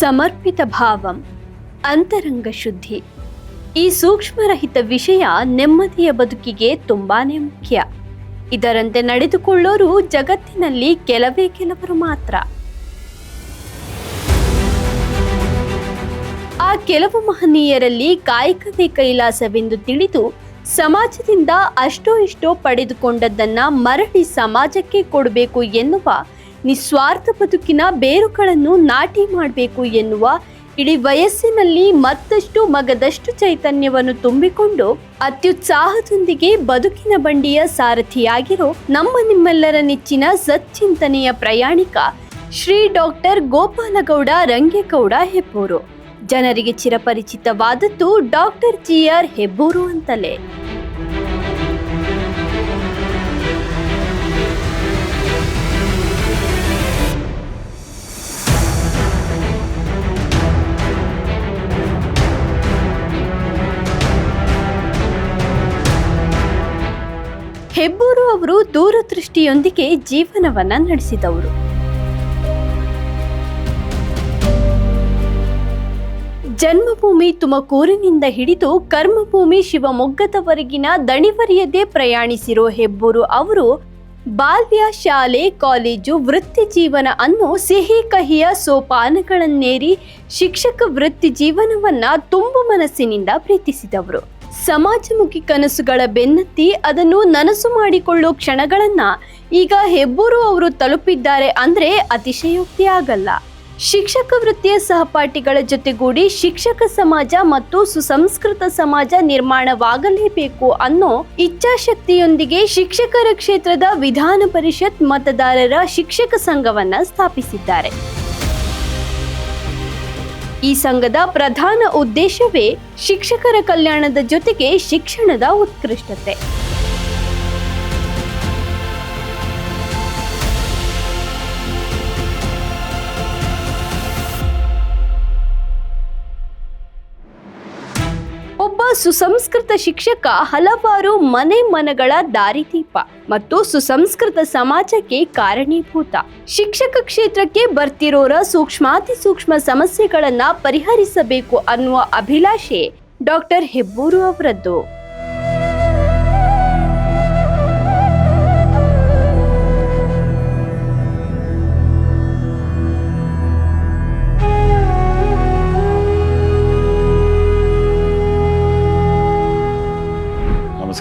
ಸಮರ್ಪಿತ ಭಾವಂ, ಅಂತರಂಗ ಶುದ್ಧಿ. ಈ ಸೂಕ್ಷ್ಮರಹಿತ ವಿಷಯ ನೆಮ್ಮದಿಯ ಬದುಕಿಗೆ ತುಂಬಾನೇ ಮುಖ್ಯ. ಇದರಂತೆ ನಡೆದುಕೊಳ್ಳೋರು ಜಗತ್ತಿನಲ್ಲಿ ಕೆಲವೇ ಕೆಲವರು ಮಾತ್ರ. ಆ ಕೆಲವು ಮಹನೀಯರಲ್ಲಿ ಕಾಯಕವೇ ಕೈಲಾಸವೆಂದು ತಿಳಿದು ಸಮಾಜದಿಂದ ಅಷ್ಟೋ ಇಷ್ಟೋ ಪಡೆದುಕೊಂಡದ್ದನ್ನ ಮರಳಿ ಸಮಾಜಕ್ಕೆ ಕೊಡಬೇಕು ಎನ್ನುವ ನಿಸ್ವಾರ್ಥ ಬದುಕಿನ ಬೇರುಗಳನ್ನು ನಾಟಿ ಮಾಡಬೇಕು ಎನ್ನುವ ಇಡೀ ವಯಸ್ಸಿನಲ್ಲಿ ಮತ್ತಷ್ಟು ಮಗದಷ್ಟು ಚೈತನ್ಯವನ್ನು ತುಂಬಿಕೊಂಡು ಅತ್ಯುತ್ಸಾಹದೊಂದಿಗೆ ಬದುಕಿನ ಬಂಡಿಯ ಸಾರಥಿಯಾಗಿರೋ ನಮ್ಮ ನಿಮ್ಮೆಲ್ಲರ ನೆಚ್ಚಿನ ಸಚ್ಚಿಂತನೆಯ ಪ್ರಯಾಣಿಕ ಶ್ರೀ ಡಾಕ್ಟರ್ ಗೋಪಾಲಗೌಡ ರಂಗೇಗೌಡ ಹೆಬ್ಬೂರು. ಜನರಿಗೆ ಚಿರಪರಿಚಿತವಾದದ್ದು ಡಾಕ್ಟರ್ ಜಿ ಆರ್ ಹೆಬ್ಬೂರು ಅಂತಲೇ. ಹೆಬ್ಬೂರು ಅವರು ದೂರದೃಷ್ಟಿಯೊಂದಿಗೆ ಜೀವನವನ್ನ ನಡೆಸಿದವರು. ಜನ್ಮಭೂಮಿ ತುಮಕೂರಿನಿಂದ ಹಿಡಿದು ಕರ್ಮಭೂಮಿ ಶಿವಮೊಗ್ಗದವರೆಗಿನ ದಣಿವರಿಯದೆ ಪ್ರಯಾಣಿಸಿರೋ ಹೆಬ್ಬೂರು ಅವರು ಬಾಲ್ಯ ಶಾಲೆ, ಕಾಲೇಜು, ವೃತ್ತಿ ಜೀವನ ಅನ್ನು ಸಿಹಿ ಕಹಿಯ ಸೋಪಾನಗಳನ್ನೇರಿ ಶಿಕ್ಷಕ ವೃತ್ತಿ ಜೀವನವನ್ನ ತುಂಬು ಮನಸ್ಸಿನಿಂದ ಪ್ರೀತಿಸಿದವರು. ಸಮಾಜಮುಖಿ ಕನಸುಗಳ ಬೆನ್ನತ್ತಿ ಅದನ್ನು ನನಸು ಮಾಡಿಕೊಳ್ಳೋ ಕ್ಷಣಗಳನ್ನ ಈಗ ಹೆಬ್ಬೂರು ಅವರು ತಲುಪಿದ್ದಾರೆ ಅಂದ್ರೆ ಅತಿಶಯೋಕ್ತಿ ಆಗಲ್ಲ. ಶಿಕ್ಷಕ ವೃತ್ತಿಯ ಸಹಪಾಠಿಗಳ ಜೊತೆಗೂಡಿ ಶಿಕ್ಷಕ ಸಮಾಜ ಮತ್ತು ಸುಸಂಸ್ಕೃತ ಸಮಾಜ ನಿರ್ಮಾಣವಾಗಲೇಬೇಕು ಅನ್ನೋ ಇಚ್ಛಾಶಕ್ತಿಯೊಂದಿಗೆ ಶಿಕ್ಷಕರ ಕ್ಷೇತ್ರದ ವಿಧಾನ ಪರಿಷತ್ ಮತದಾರರ ಶಿಕ್ಷಕ ಸಂಘವನ್ನ ಸ್ಥಾಪಿಸಿದ್ದಾರೆ. ಈ ಸಂಘದ ಪ್ರಧಾನ ಉದ್ದೇಶವೇ ಶಿಕ್ಷಕರ ಕಲ್ಯಾಣದ ಜೊತೆಗೆ ಶಿಕ್ಷಣದ ಉತ್ಕೃಷ್ಟತೆ. ಸುಸಂಸ್ಕೃತ ಶಿಕ್ಷಕ ಹಲವಾರು ಮನೆ ಮನಗಳ ದಾರಿದೀಪ ಮತ್ತು ಸುಸಂಸ್ಕೃತ ಸಮಾಜಕ್ಕೆ ಕಾರಣೀಭೂತ. ಶಿಕ್ಷಕ ಕ್ಷೇತ್ರಕ್ಕೆ ಬರ್ತಿರೋರ ಸೂಕ್ಷ್ಮಾತಿ ಸೂಕ್ಷ್ಮ ಸಮಸ್ಯೆಗಳನ್ನ ಪರಿಹರಿಸಬೇಕು ಅನ್ನುವ ಅಭಿಲಾಷೆ ಡಾಕ್ಟರ್ ಹೆಬ್ಬೂರು ಅವರದ್ದು.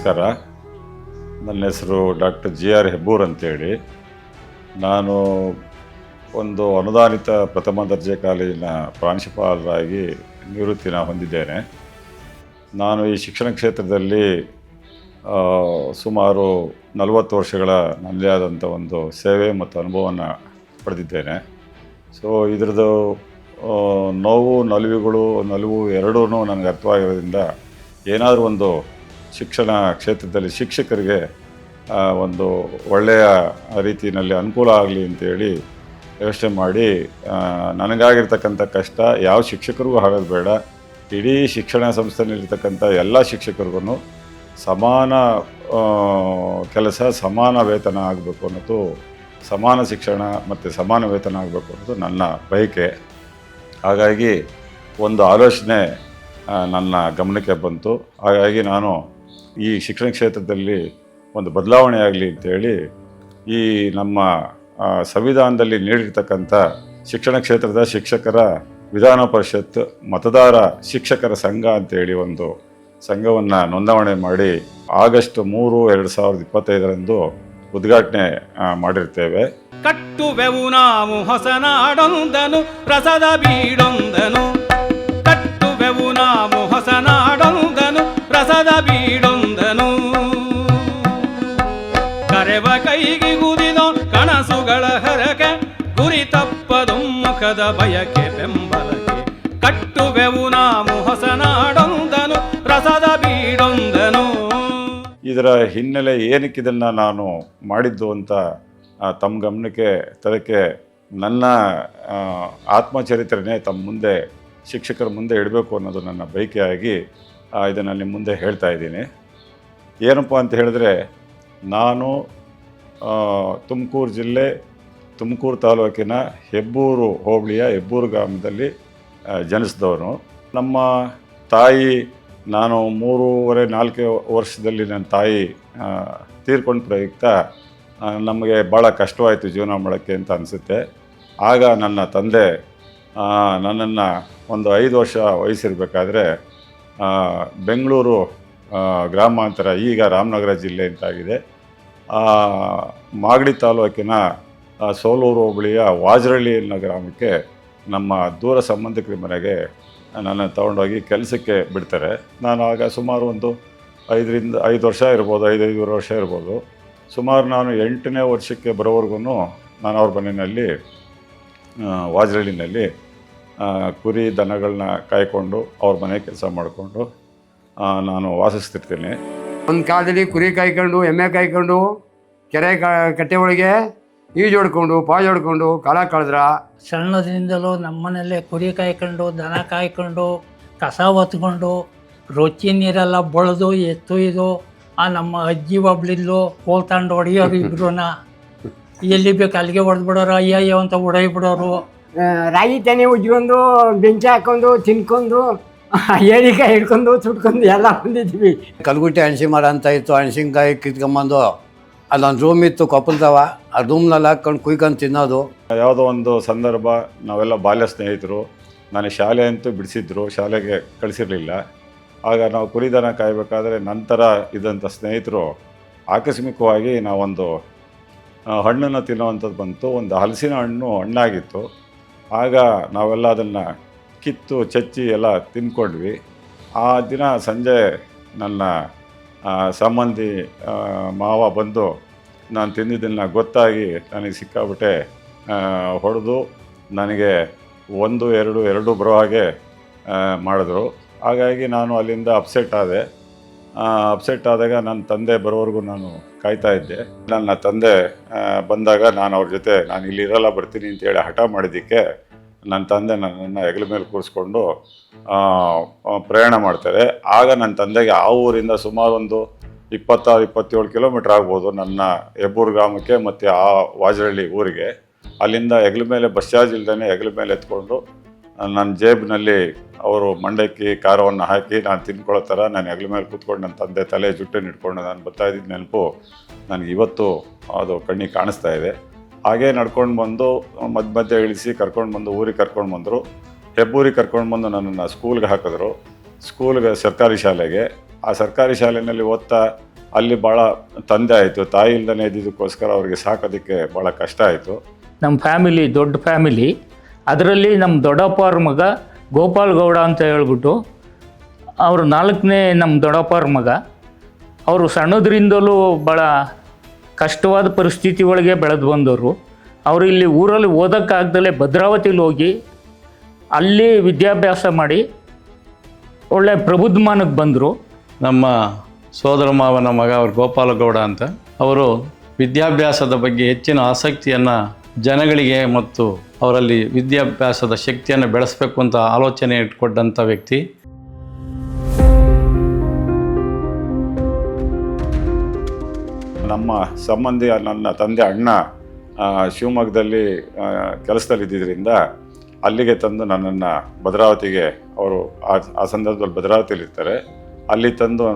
ನಮಸ್ಕಾರ. ನನ್ನ ಹೆಸರು ಡಾಕ್ಟರ್ ಜಿ ಆರ್ ಹೆಬ್ಬೂರ್ ಅಂತೇಳಿ. ನಾನು ಒಂದು ಅನುದಾನಿತ ಪ್ರಥಮ ದರ್ಜೆ ಕಾಲೇಜಿನ ಪ್ರಾಂಶುಪಾಲರಾಗಿ ನಿವೃತ್ತಿನ ಹೊಂದಿದ್ದೇನೆ. ನಾನು ಈ ಶಿಕ್ಷಣ ಕ್ಷೇತ್ರದಲ್ಲಿ ಸುಮಾರು ನಲವತ್ತು ವರ್ಷಗಳ ನನ್ನದೇ ಆದಂಥ ಒಂದು ಸೇವೆ ಮತ್ತು ಅನುಭವವನ್ನು ಪಡೆದಿದ್ದೇನೆ. ಸೊ, ಇದ್ರದ್ದು ನೋವು, ನಲಿವುಗಳು, ನಲಿವು ಎರಡೂ ನನಗೆ ಅರ್ಥವಾಗಿರೋದ್ರಿಂದ ಏನಾದರೂ ಒಂದು ಶಿಕ್ಷಣ ಕ್ಷೇತ್ರದಲ್ಲಿ ಶಿಕ್ಷಕರಿಗೆ ಒಂದು ಒಳ್ಳೆಯ ರೀತಿಯಲ್ಲಿ ಅನುಕೂಲ ಆಗಲಿ ಅಂತೇಳಿ ವ್ಯವಸ್ಥೆ ಮಾಡಿ ನನಗಾಗಿರ್ತಕ್ಕಂಥ ಕಷ್ಟ ಯಾವ ಶಿಕ್ಷಕರಿಗೂ ಆಗೋದು ಬೇಡ. ಇಡೀ ಶಿಕ್ಷಣ ಸಂಸ್ಥೆಯಲ್ಲಿರ್ತಕ್ಕಂಥ ಎಲ್ಲ ಶಿಕ್ಷಕರಿಗೂ ಸಮಾನ ಕೆಲಸ, ಸಮಾನ ವೇತನ ಆಗಬೇಕು ಅನ್ನೋದು, ಸಮಾನ ಶಿಕ್ಷಣ ಮತ್ತು ಸಮಾನ ವೇತನ ಆಗಬೇಕು ಅನ್ನೋದು ನನ್ನ ಬಯಕೆ. ಹಾಗಾಗಿ ಒಂದು ಆಲೋಚನೆ ನನ್ನ ಗಮನಕ್ಕೆ ಬಂತು. ಹಾಗಾಗಿ ನಾನು ಈ ಶಿಕ್ಷಣ ಕ್ಷೇತ್ರದಲ್ಲಿ ಒಂದು ಬದಲಾವಣೆ ಆಗಲಿ ಅಂತೇಳಿ ಈ ನಮ್ಮ ಸಂವಿಧಾನದಲ್ಲಿ ನೀಡಿರ್ತಕ್ಕಂಥ ಶಿಕ್ಷಣ ಕ್ಷೇತ್ರದ ಶಿಕ್ಷಕರ ವಿಧಾನ ಪರಿಷತ್ ಮತದಾರ ಶಿಕ್ಷಕರ ಸಂಘ ಅಂತೇಳಿ ಒಂದು ಸಂಘವನ್ನು ನೋಂದಾವಣೆ ಮಾಡಿ ಆಗಸ್ಟ್ ಮೂರು, ಎರಡು ಸಾವಿರದ ಇಪ್ಪತ್ತೈದರಂದು ಉದ್ಘಾಟನೆ ಮಾಡಿರ್ತೇವೆ ಮಾಡಿರ್ತೇವೆ. ಕಟ್ಟುವೆವು ನಾವು ಹೊಸನಾಡೊಂದನು ಪ್ರಸದ ಬೀಡೊಂದನು. ಕಟ್ಟುವೆವು ನಾವು ಹೊಸನಾಡೊಂದನು ಪ್ರಸದ ಬೀಡೊಂದನು. ತಪ್ಪದೊಮ್ಮುಖದ ಬಯಕೆ ಬೆಂಬಲಕ್ಕೆ ಕಟ್ಟುವೆವು ನಾವು ಹೊಸನಾಡೊಂದನು ರಸದ ಬೀಡೊಂದನು. ಇದರ ಹಿನ್ನೆಲೆ ಏನಕ್ಕೆ ಇದನ್ನು ನಾನು ಮಾಡಿದ್ದು ಅಂತ ತಮ್ಮ ಗಮನಕ್ಕೆ ತರಕ್ಕೆ ನನ್ನ ಆತ್ಮಚರಿತ್ರೆನೇ ತಮ್ಮ ಮುಂದೆ, ಶಿಕ್ಷಕರ ಮುಂದೆ ಇಡಬೇಕು ಅನ್ನೋದು ನನ್ನ ಬಯಕೆಯಾಗಿ ಇದನ್ನು ನಿಮ್ಮ ಮುಂದೆ ಹೇಳ್ತಾ ಇದ್ದೀನಿ. ಏನಪ್ಪ ಅಂತ ಹೇಳಿದ್ರೆ, ನಾನು ತುಮಕೂರು ಜಿಲ್ಲೆ ತುಮಕೂರು ತಾಲೂಕಿನ ಹೆಬ್ಬೂರು ಹೋಬಳಿಯ ಹೆಬ್ಬೂರು ಗ್ರಾಮದಲ್ಲಿ ಜನಿಸಿದವನು. ನಮ್ಮ ತಾಯಿ, ನಾನು ಮೂರುವರೆ, ನಾಲ್ಕು ವರ್ಷದಲ್ಲಿ ನನ್ನ ತಾಯಿ ತೀರ್ಕೊಂಡು ಪ್ರಯುಕ್ತ ನಮಗೆ ಭಾಳ ಕಷ್ಟವಾಯಿತು ಜೀವನ ಮಾಡೋಕ್ಕೆ ಅಂತ ಅನಿಸುತ್ತೆ. ಆಗ ನನ್ನ ತಂದೆ ನನ್ನನ್ನು ಒಂದು ಐದು ವರ್ಷ ವಯಸ್ಸಿರಬೇಕಾದ್ರೆ ಬೆಂಗಳೂರು ಗ್ರಾಮಾಂತರ, ಈಗ ರಾಮನಗರ ಜಿಲ್ಲೆ ಅಂತಾಗಿದೆ. ಮಾಗಡಿ ತಾಲೂಕಿನ ಸೋಲೂರು ಹೋಬಳಿಯ ವಾಜರಳ್ಳಿ ಅನ್ನೋ ಗ್ರಾಮಕ್ಕೆ ನಮ್ಮ ದೂರ ಸಂಬಂಧಿಕರ ಮನೆಗೆ ನನ್ನ ತಗೊಂಡೋಗಿ ಕೆಲಸಕ್ಕೆ ಬಿಡ್ತಾರೆ. ನಾನು ಆಗ ಸುಮಾರು ಒಂದು ಐದರಿಂದ ಐದು ವರ್ಷ ಇರ್ಬೋದು ಐದೈದು ವರ್ಷ ಇರ್ಬೋದು. ಸುಮಾರು ನಾನು ಎಂಟನೇ ವರ್ಷಕ್ಕೆ ಬರೋವರೆಗೂ ನಾನು ಅವ್ರ ಮನೆಯಲ್ಲಿ ವಾಜರಳ್ಳಿನಲ್ಲಿ ಕುರಿ ದನಗಳನ್ನ ಕಾಯ್ಕೊಂಡು ಅವ್ರ ಮನೆ ಕೆಲಸ ಮಾಡಿಕೊಂಡು ನಾನು ವಾಸಿಸ್ತಿರ್ತೀನಿ. ಒಂದು ಕಾಲದಲ್ಲಿ ಕುರಿ ಕಾಯ್ಕೊಂಡು, ಎಮ್ಮೆ ಕಾಯ್ಕೊಂಡು, ಕೆರೆ ಕಟ್ಟೆ ಒಳಗೆ ಈಜು ಹೊಡ್ಕೊಂಡು ಪಾಜು ಹೊಡ್ಕೊಂಡು ಕಾಲ ಕಳೆದ್ರ. ಸಣ್ಣದ್ರಿಂದಲೂ ನಮ್ಮನೆಯಲ್ಲೇ ಕುರಿ ಕಾಯ್ಕೊಂಡು ದನ ಕಾಯ್ಕೊಂಡು ಕಸ ಒತ್ಕೊಂಡು ರೊಚ್ಚಿ ನೀರೆಲ್ಲ ಬಳ್ದು ಎತ್ತು ಇದು ಆ ನಮ್ಮ ಅಜ್ಜಿ ಒಬ್ಳಿದ್ಲು ಕೋಲ್ ತಗೊಂಡು ಹೊಡಿಯೋರು ಇಬ್ರುನ. ಎಲ್ಲಿ ಬೇಕು ಅಲ್ಲಿಗೆ ಹೊಡೆದ್ಬಿಡೋರು ಅಯ್ಯಯ್ಯೋ ಅಂತ ಹೊಡೋಯ್ಬಿಡೋರು ರಾಗಿ ತೆನೆ ಉಜ್ಕೊಂಡು ಬೆಂಚ ಹಾಕೊಂಡು ತಿನ್ಕೊಂಡು ಏಳಿಕಾಯಿ ಹಿಡ್ಕೊಂಡು ಸುಟ್ಕೊಂಡು ಎಲ್ಲ ಬಂದಿದ್ವಿ. ಕಲ್ಗುಟ್ಟಿ ಹಣ್ಸಿ ಮರ ಅಂತ ಇತ್ತು. ಹಣ್ಸಿನ್ಕಾಯಿ ಕಿತ್ಕೊಂಬಂದು ಅಲ್ಲೊಂದು ರೂಮ್ ಇತ್ತು ಕೊಪ್ಪಲ್ದವ ಆ ರೂಮ್ನಲ್ಲಿ ಹಾಕ್ಕೊಂಡು ಕುಯ್ಕೊಂಡು ತಿನ್ನೋದು. ಯಾವುದೋ ಒಂದು ಸಂದರ್ಭ ನಾವೆಲ್ಲ ಬಾಲ್ಯ ಸ್ನೇಹಿತರು. ನಾನು ಶಾಲೆ ಅಂತೂ ಬಿಡಿಸಿದ್ರು, ಶಾಲೆಗೆ ಕಳಿಸಿರಲಿಲ್ಲ. ಆಗ ನಾವು ಕುರಿದನ ಕಾಯಬೇಕಾದ್ರೆ ನಂತರ ಇದ್ದಂಥ ಸ್ನೇಹಿತರು ಆಕಸ್ಮಿಕವಾಗಿ ನಾವೊಂದು ಹಣ್ಣನ್ನು ತಿನ್ನುವಂಥದ್ದು ಬಂತು. ಒಂದು ಹಲಸಿನ ಹಣ್ಣು ಹಣ್ಣಾಗಿತ್ತು. ಆಗ ನಾವೆಲ್ಲ ಅದನ್ನು ಕಿತ್ತು, ಚಚ್ಚಿ ಎಲ್ಲ ತಿಂದ್ಕೊಂಡ್ವಿ ಆ ದಿನ ಸಂಜೆ ನನ್ನ ಸಂಬಂಧಿ ಮಾವ ಬಂದು ನಾನು ತಿಂದಿದ್ದನ್ನು ಗೊತ್ತಾಗಿ ನನಗೆ ಸಿಕ್ಕಾಬಿಟ್ಟೆ. ಹೊಡೆದು ನನಗೆ ಒಂದು, ಎರಡು ಎರಡು ಬರೋ ಹಾಗೆ ಮಾಡಿದ್ರು. ಹಾಗಾಗಿ ನಾನು ಅಲ್ಲಿಂದ ಅಪ್ಸೆಟ್ ಆದೆ. ಅಪ್ಸೆಟ್ ಆದಾಗ ನನ್ನ ತಂದೆ ಬರೋವರೆಗೂ ನಾನು ಕಾಯ್ತಾ ಇದ್ದೆ. ನನ್ನ ತಂದೆ ಬಂದಾಗ ನಾನು ಅವ್ರ ಜೊತೆ, ನಾನು ಇಲ್ಲಿರಲ್ಲ ಬರ್ತೀನಿ ಅಂತೇಳಿ ಹಠ ಮಾಡಿದ್ದಕ್ಕೆ ನನ್ನ ತಂದೆ ನನ್ನನ್ನು ಹೆಗಲ ಮೇಲೆ ಕೂರಿಸ್ಕೊಂಡು ಪ್ರಯಾಣ ಮಾಡ್ತಾರೆ. ಆಗ ನನ್ನ ತಂದೆಗೆ ಆ ಊರಿಂದ ಸುಮಾರು ಒಂದು ಇಪ್ಪತ್ತಾರು, ಇಪ್ಪತ್ತೇಳು ಕಿಲೋಮೀಟ್ರ್ ಆಗ್ಬೋದು ನನ್ನ ಹೆಬ್ಬೂರು ಗ್ರಾಮಕ್ಕೆ ಮತ್ತು ಆ ವಾಜರಳ್ಳಿ ಊರಿಗೆ. ಅಲ್ಲಿಂದ ಹೆಗಲ ಮೇಲೆ ಬಸ್ ಚಾರ್ಜ್ ಇಲ್ದೇ ಹೆಗಲ ಮೇಲೆ ಎತ್ಕೊಂಡು, ನನ್ನ ಜೇಬಿನಲ್ಲಿ ಅವರು ಮಂಡಕ್ಕಿ, ಖಾರವನ್ನು ಹಾಕಿ ನಾನು ತಿನ್ಕೊಳ್ಳೋ ಥರ ನಾನು ಹೆಗಲ ಮೇಲೆ ಕೂತ್ಕೊಂಡು ನನ್ನ ತಂದೆ ತಲೆ ಜುಟ್ಟನ್ನು ಇಟ್ಕೊಂಡು ನಾನು ಬರ್ತಾ ಇದ್ದಿದ್ದ ನೆನಪು ನನಗೆ ಇವತ್ತು ಅದು ಕಣ್ಣಿಗೆ ಕಾಣಿಸ್ತಾ ಇದೆ. ಹಾಗೇ ನಡ್ಕೊಂಡು ಬಂದು ಮಧ್ಯ ಮಧ್ಯ ಇಳಿಸಿ ಕರ್ಕೊಂಡು ಬಂದು ಊರಿಗೆ ಕರ್ಕೊಂಡು ಬಂದರು. ಹೆಬ್ಬೂರಿಗೆ ಕರ್ಕೊಂಡು ಬಂದು ನನ್ನನ್ನು ಸ್ಕೂಲ್ಗೆ ಹಾಕಿದ್ರು. ಸ್ಕೂಲ್ಗೆ ಸರ್ಕಾರಿ ಶಾಲೆಗೆ. ಆ ಸರ್ಕಾರಿ ಶಾಲೆಯಲ್ಲಿ ಓದ್ತಾ ಅಲ್ಲಿ ಭಾಳ ತಂದೆ ಆಯಿತು. ತಾಯಿ ಇಲ್ದೇ ಇದ್ದಿದ್ದಕ್ಕೋಸ್ಕರ ಅವ್ರಿಗೆ ಸಾಕೋದಕ್ಕೆ ಭಾಳ ಕಷ್ಟ ಆಯಿತು. ನಮ್ಮ ಫ್ಯಾಮಿಲಿ, ದೊಡ್ಡ ಫ್ಯಾಮಿಲಿ. ಅದರಲ್ಲಿ ನಮ್ಮ ದೊಡ್ಡಪ್ಪವ್ರ ಮಗ ಗೋಪಾಲ್ ಗೌಡ ಅಂತ ಹೇಳ್ಬಿಟ್ಟು ಅವರು ನಾಲ್ಕನೇ ನಮ್ಮ ದೊಡ್ಡಪ್ಪವ್ರ ಮಗ. ಅವರು ಸಣ್ಣದ್ರಿಂದಲೂ ಭಾಳ ಕಷ್ಟವಾದ ಪರಿಸ್ಥಿತಿ ಒಳಗೆ ಬೆಳೆದು ಬಂದವರು. ಅವರು ಇಲ್ಲಿ ಊರಲ್ಲಿ ಓದೋಕ್ಕಾಗ್ದಲೇ ಭದ್ರಾವತಿಲಿ ಹೋಗಿ ಅಲ್ಲಿ ವಿದ್ಯಾಭ್ಯಾಸ ಮಾಡಿ ಒಳ್ಳೆ ಪ್ರಬುದ್ಧಮಾನಕ್ಕೆ ಬಂದರು. ನಮ್ಮ ಸೋದರ ಮಾವನ ಮಗ ಅವರು ಗೋಪಾಲಗೌಡ ಅಂತ. ಅವರು ವಿದ್ಯಾಭ್ಯಾಸದ ಬಗ್ಗೆ ಹೆಚ್ಚಿನ ಆಸಕ್ತಿಯನ್ನು ಜನಗಳಿಗೆ ಮತ್ತು ಅವರಲ್ಲಿ ವಿದ್ಯಾಭ್ಯಾಸದ ಶಕ್ತಿಯನ್ನು ಬೆಳೆಸಬೇಕು ಅಂತ ಆಲೋಚನೆ ಇಟ್ಕೊಂಡಂಥ ವ್ಯಕ್ತಿ. ನಮ್ಮ ಸಂಬಂಧಿ ನನ್ನ ತಂದೆ ಅಣ್ಣ ಶಿವಮೊಗ್ಗದಲ್ಲಿ ಕೆಲಸದಲ್ಲಿದ್ದರಿಂದ ಅಲ್ಲಿಗೆ ತಂದು ನನ್ನನ್ನು ಭದ್ರಾವತಿಗೆ ಅವರು ಆ ಸಂದರ್ಭದಲ್ಲಿ ಭದ್ರಾವತಿಯಲ್ಲಿರ್ತಾರೆ. ಅಲ್ಲಿ ತಂದು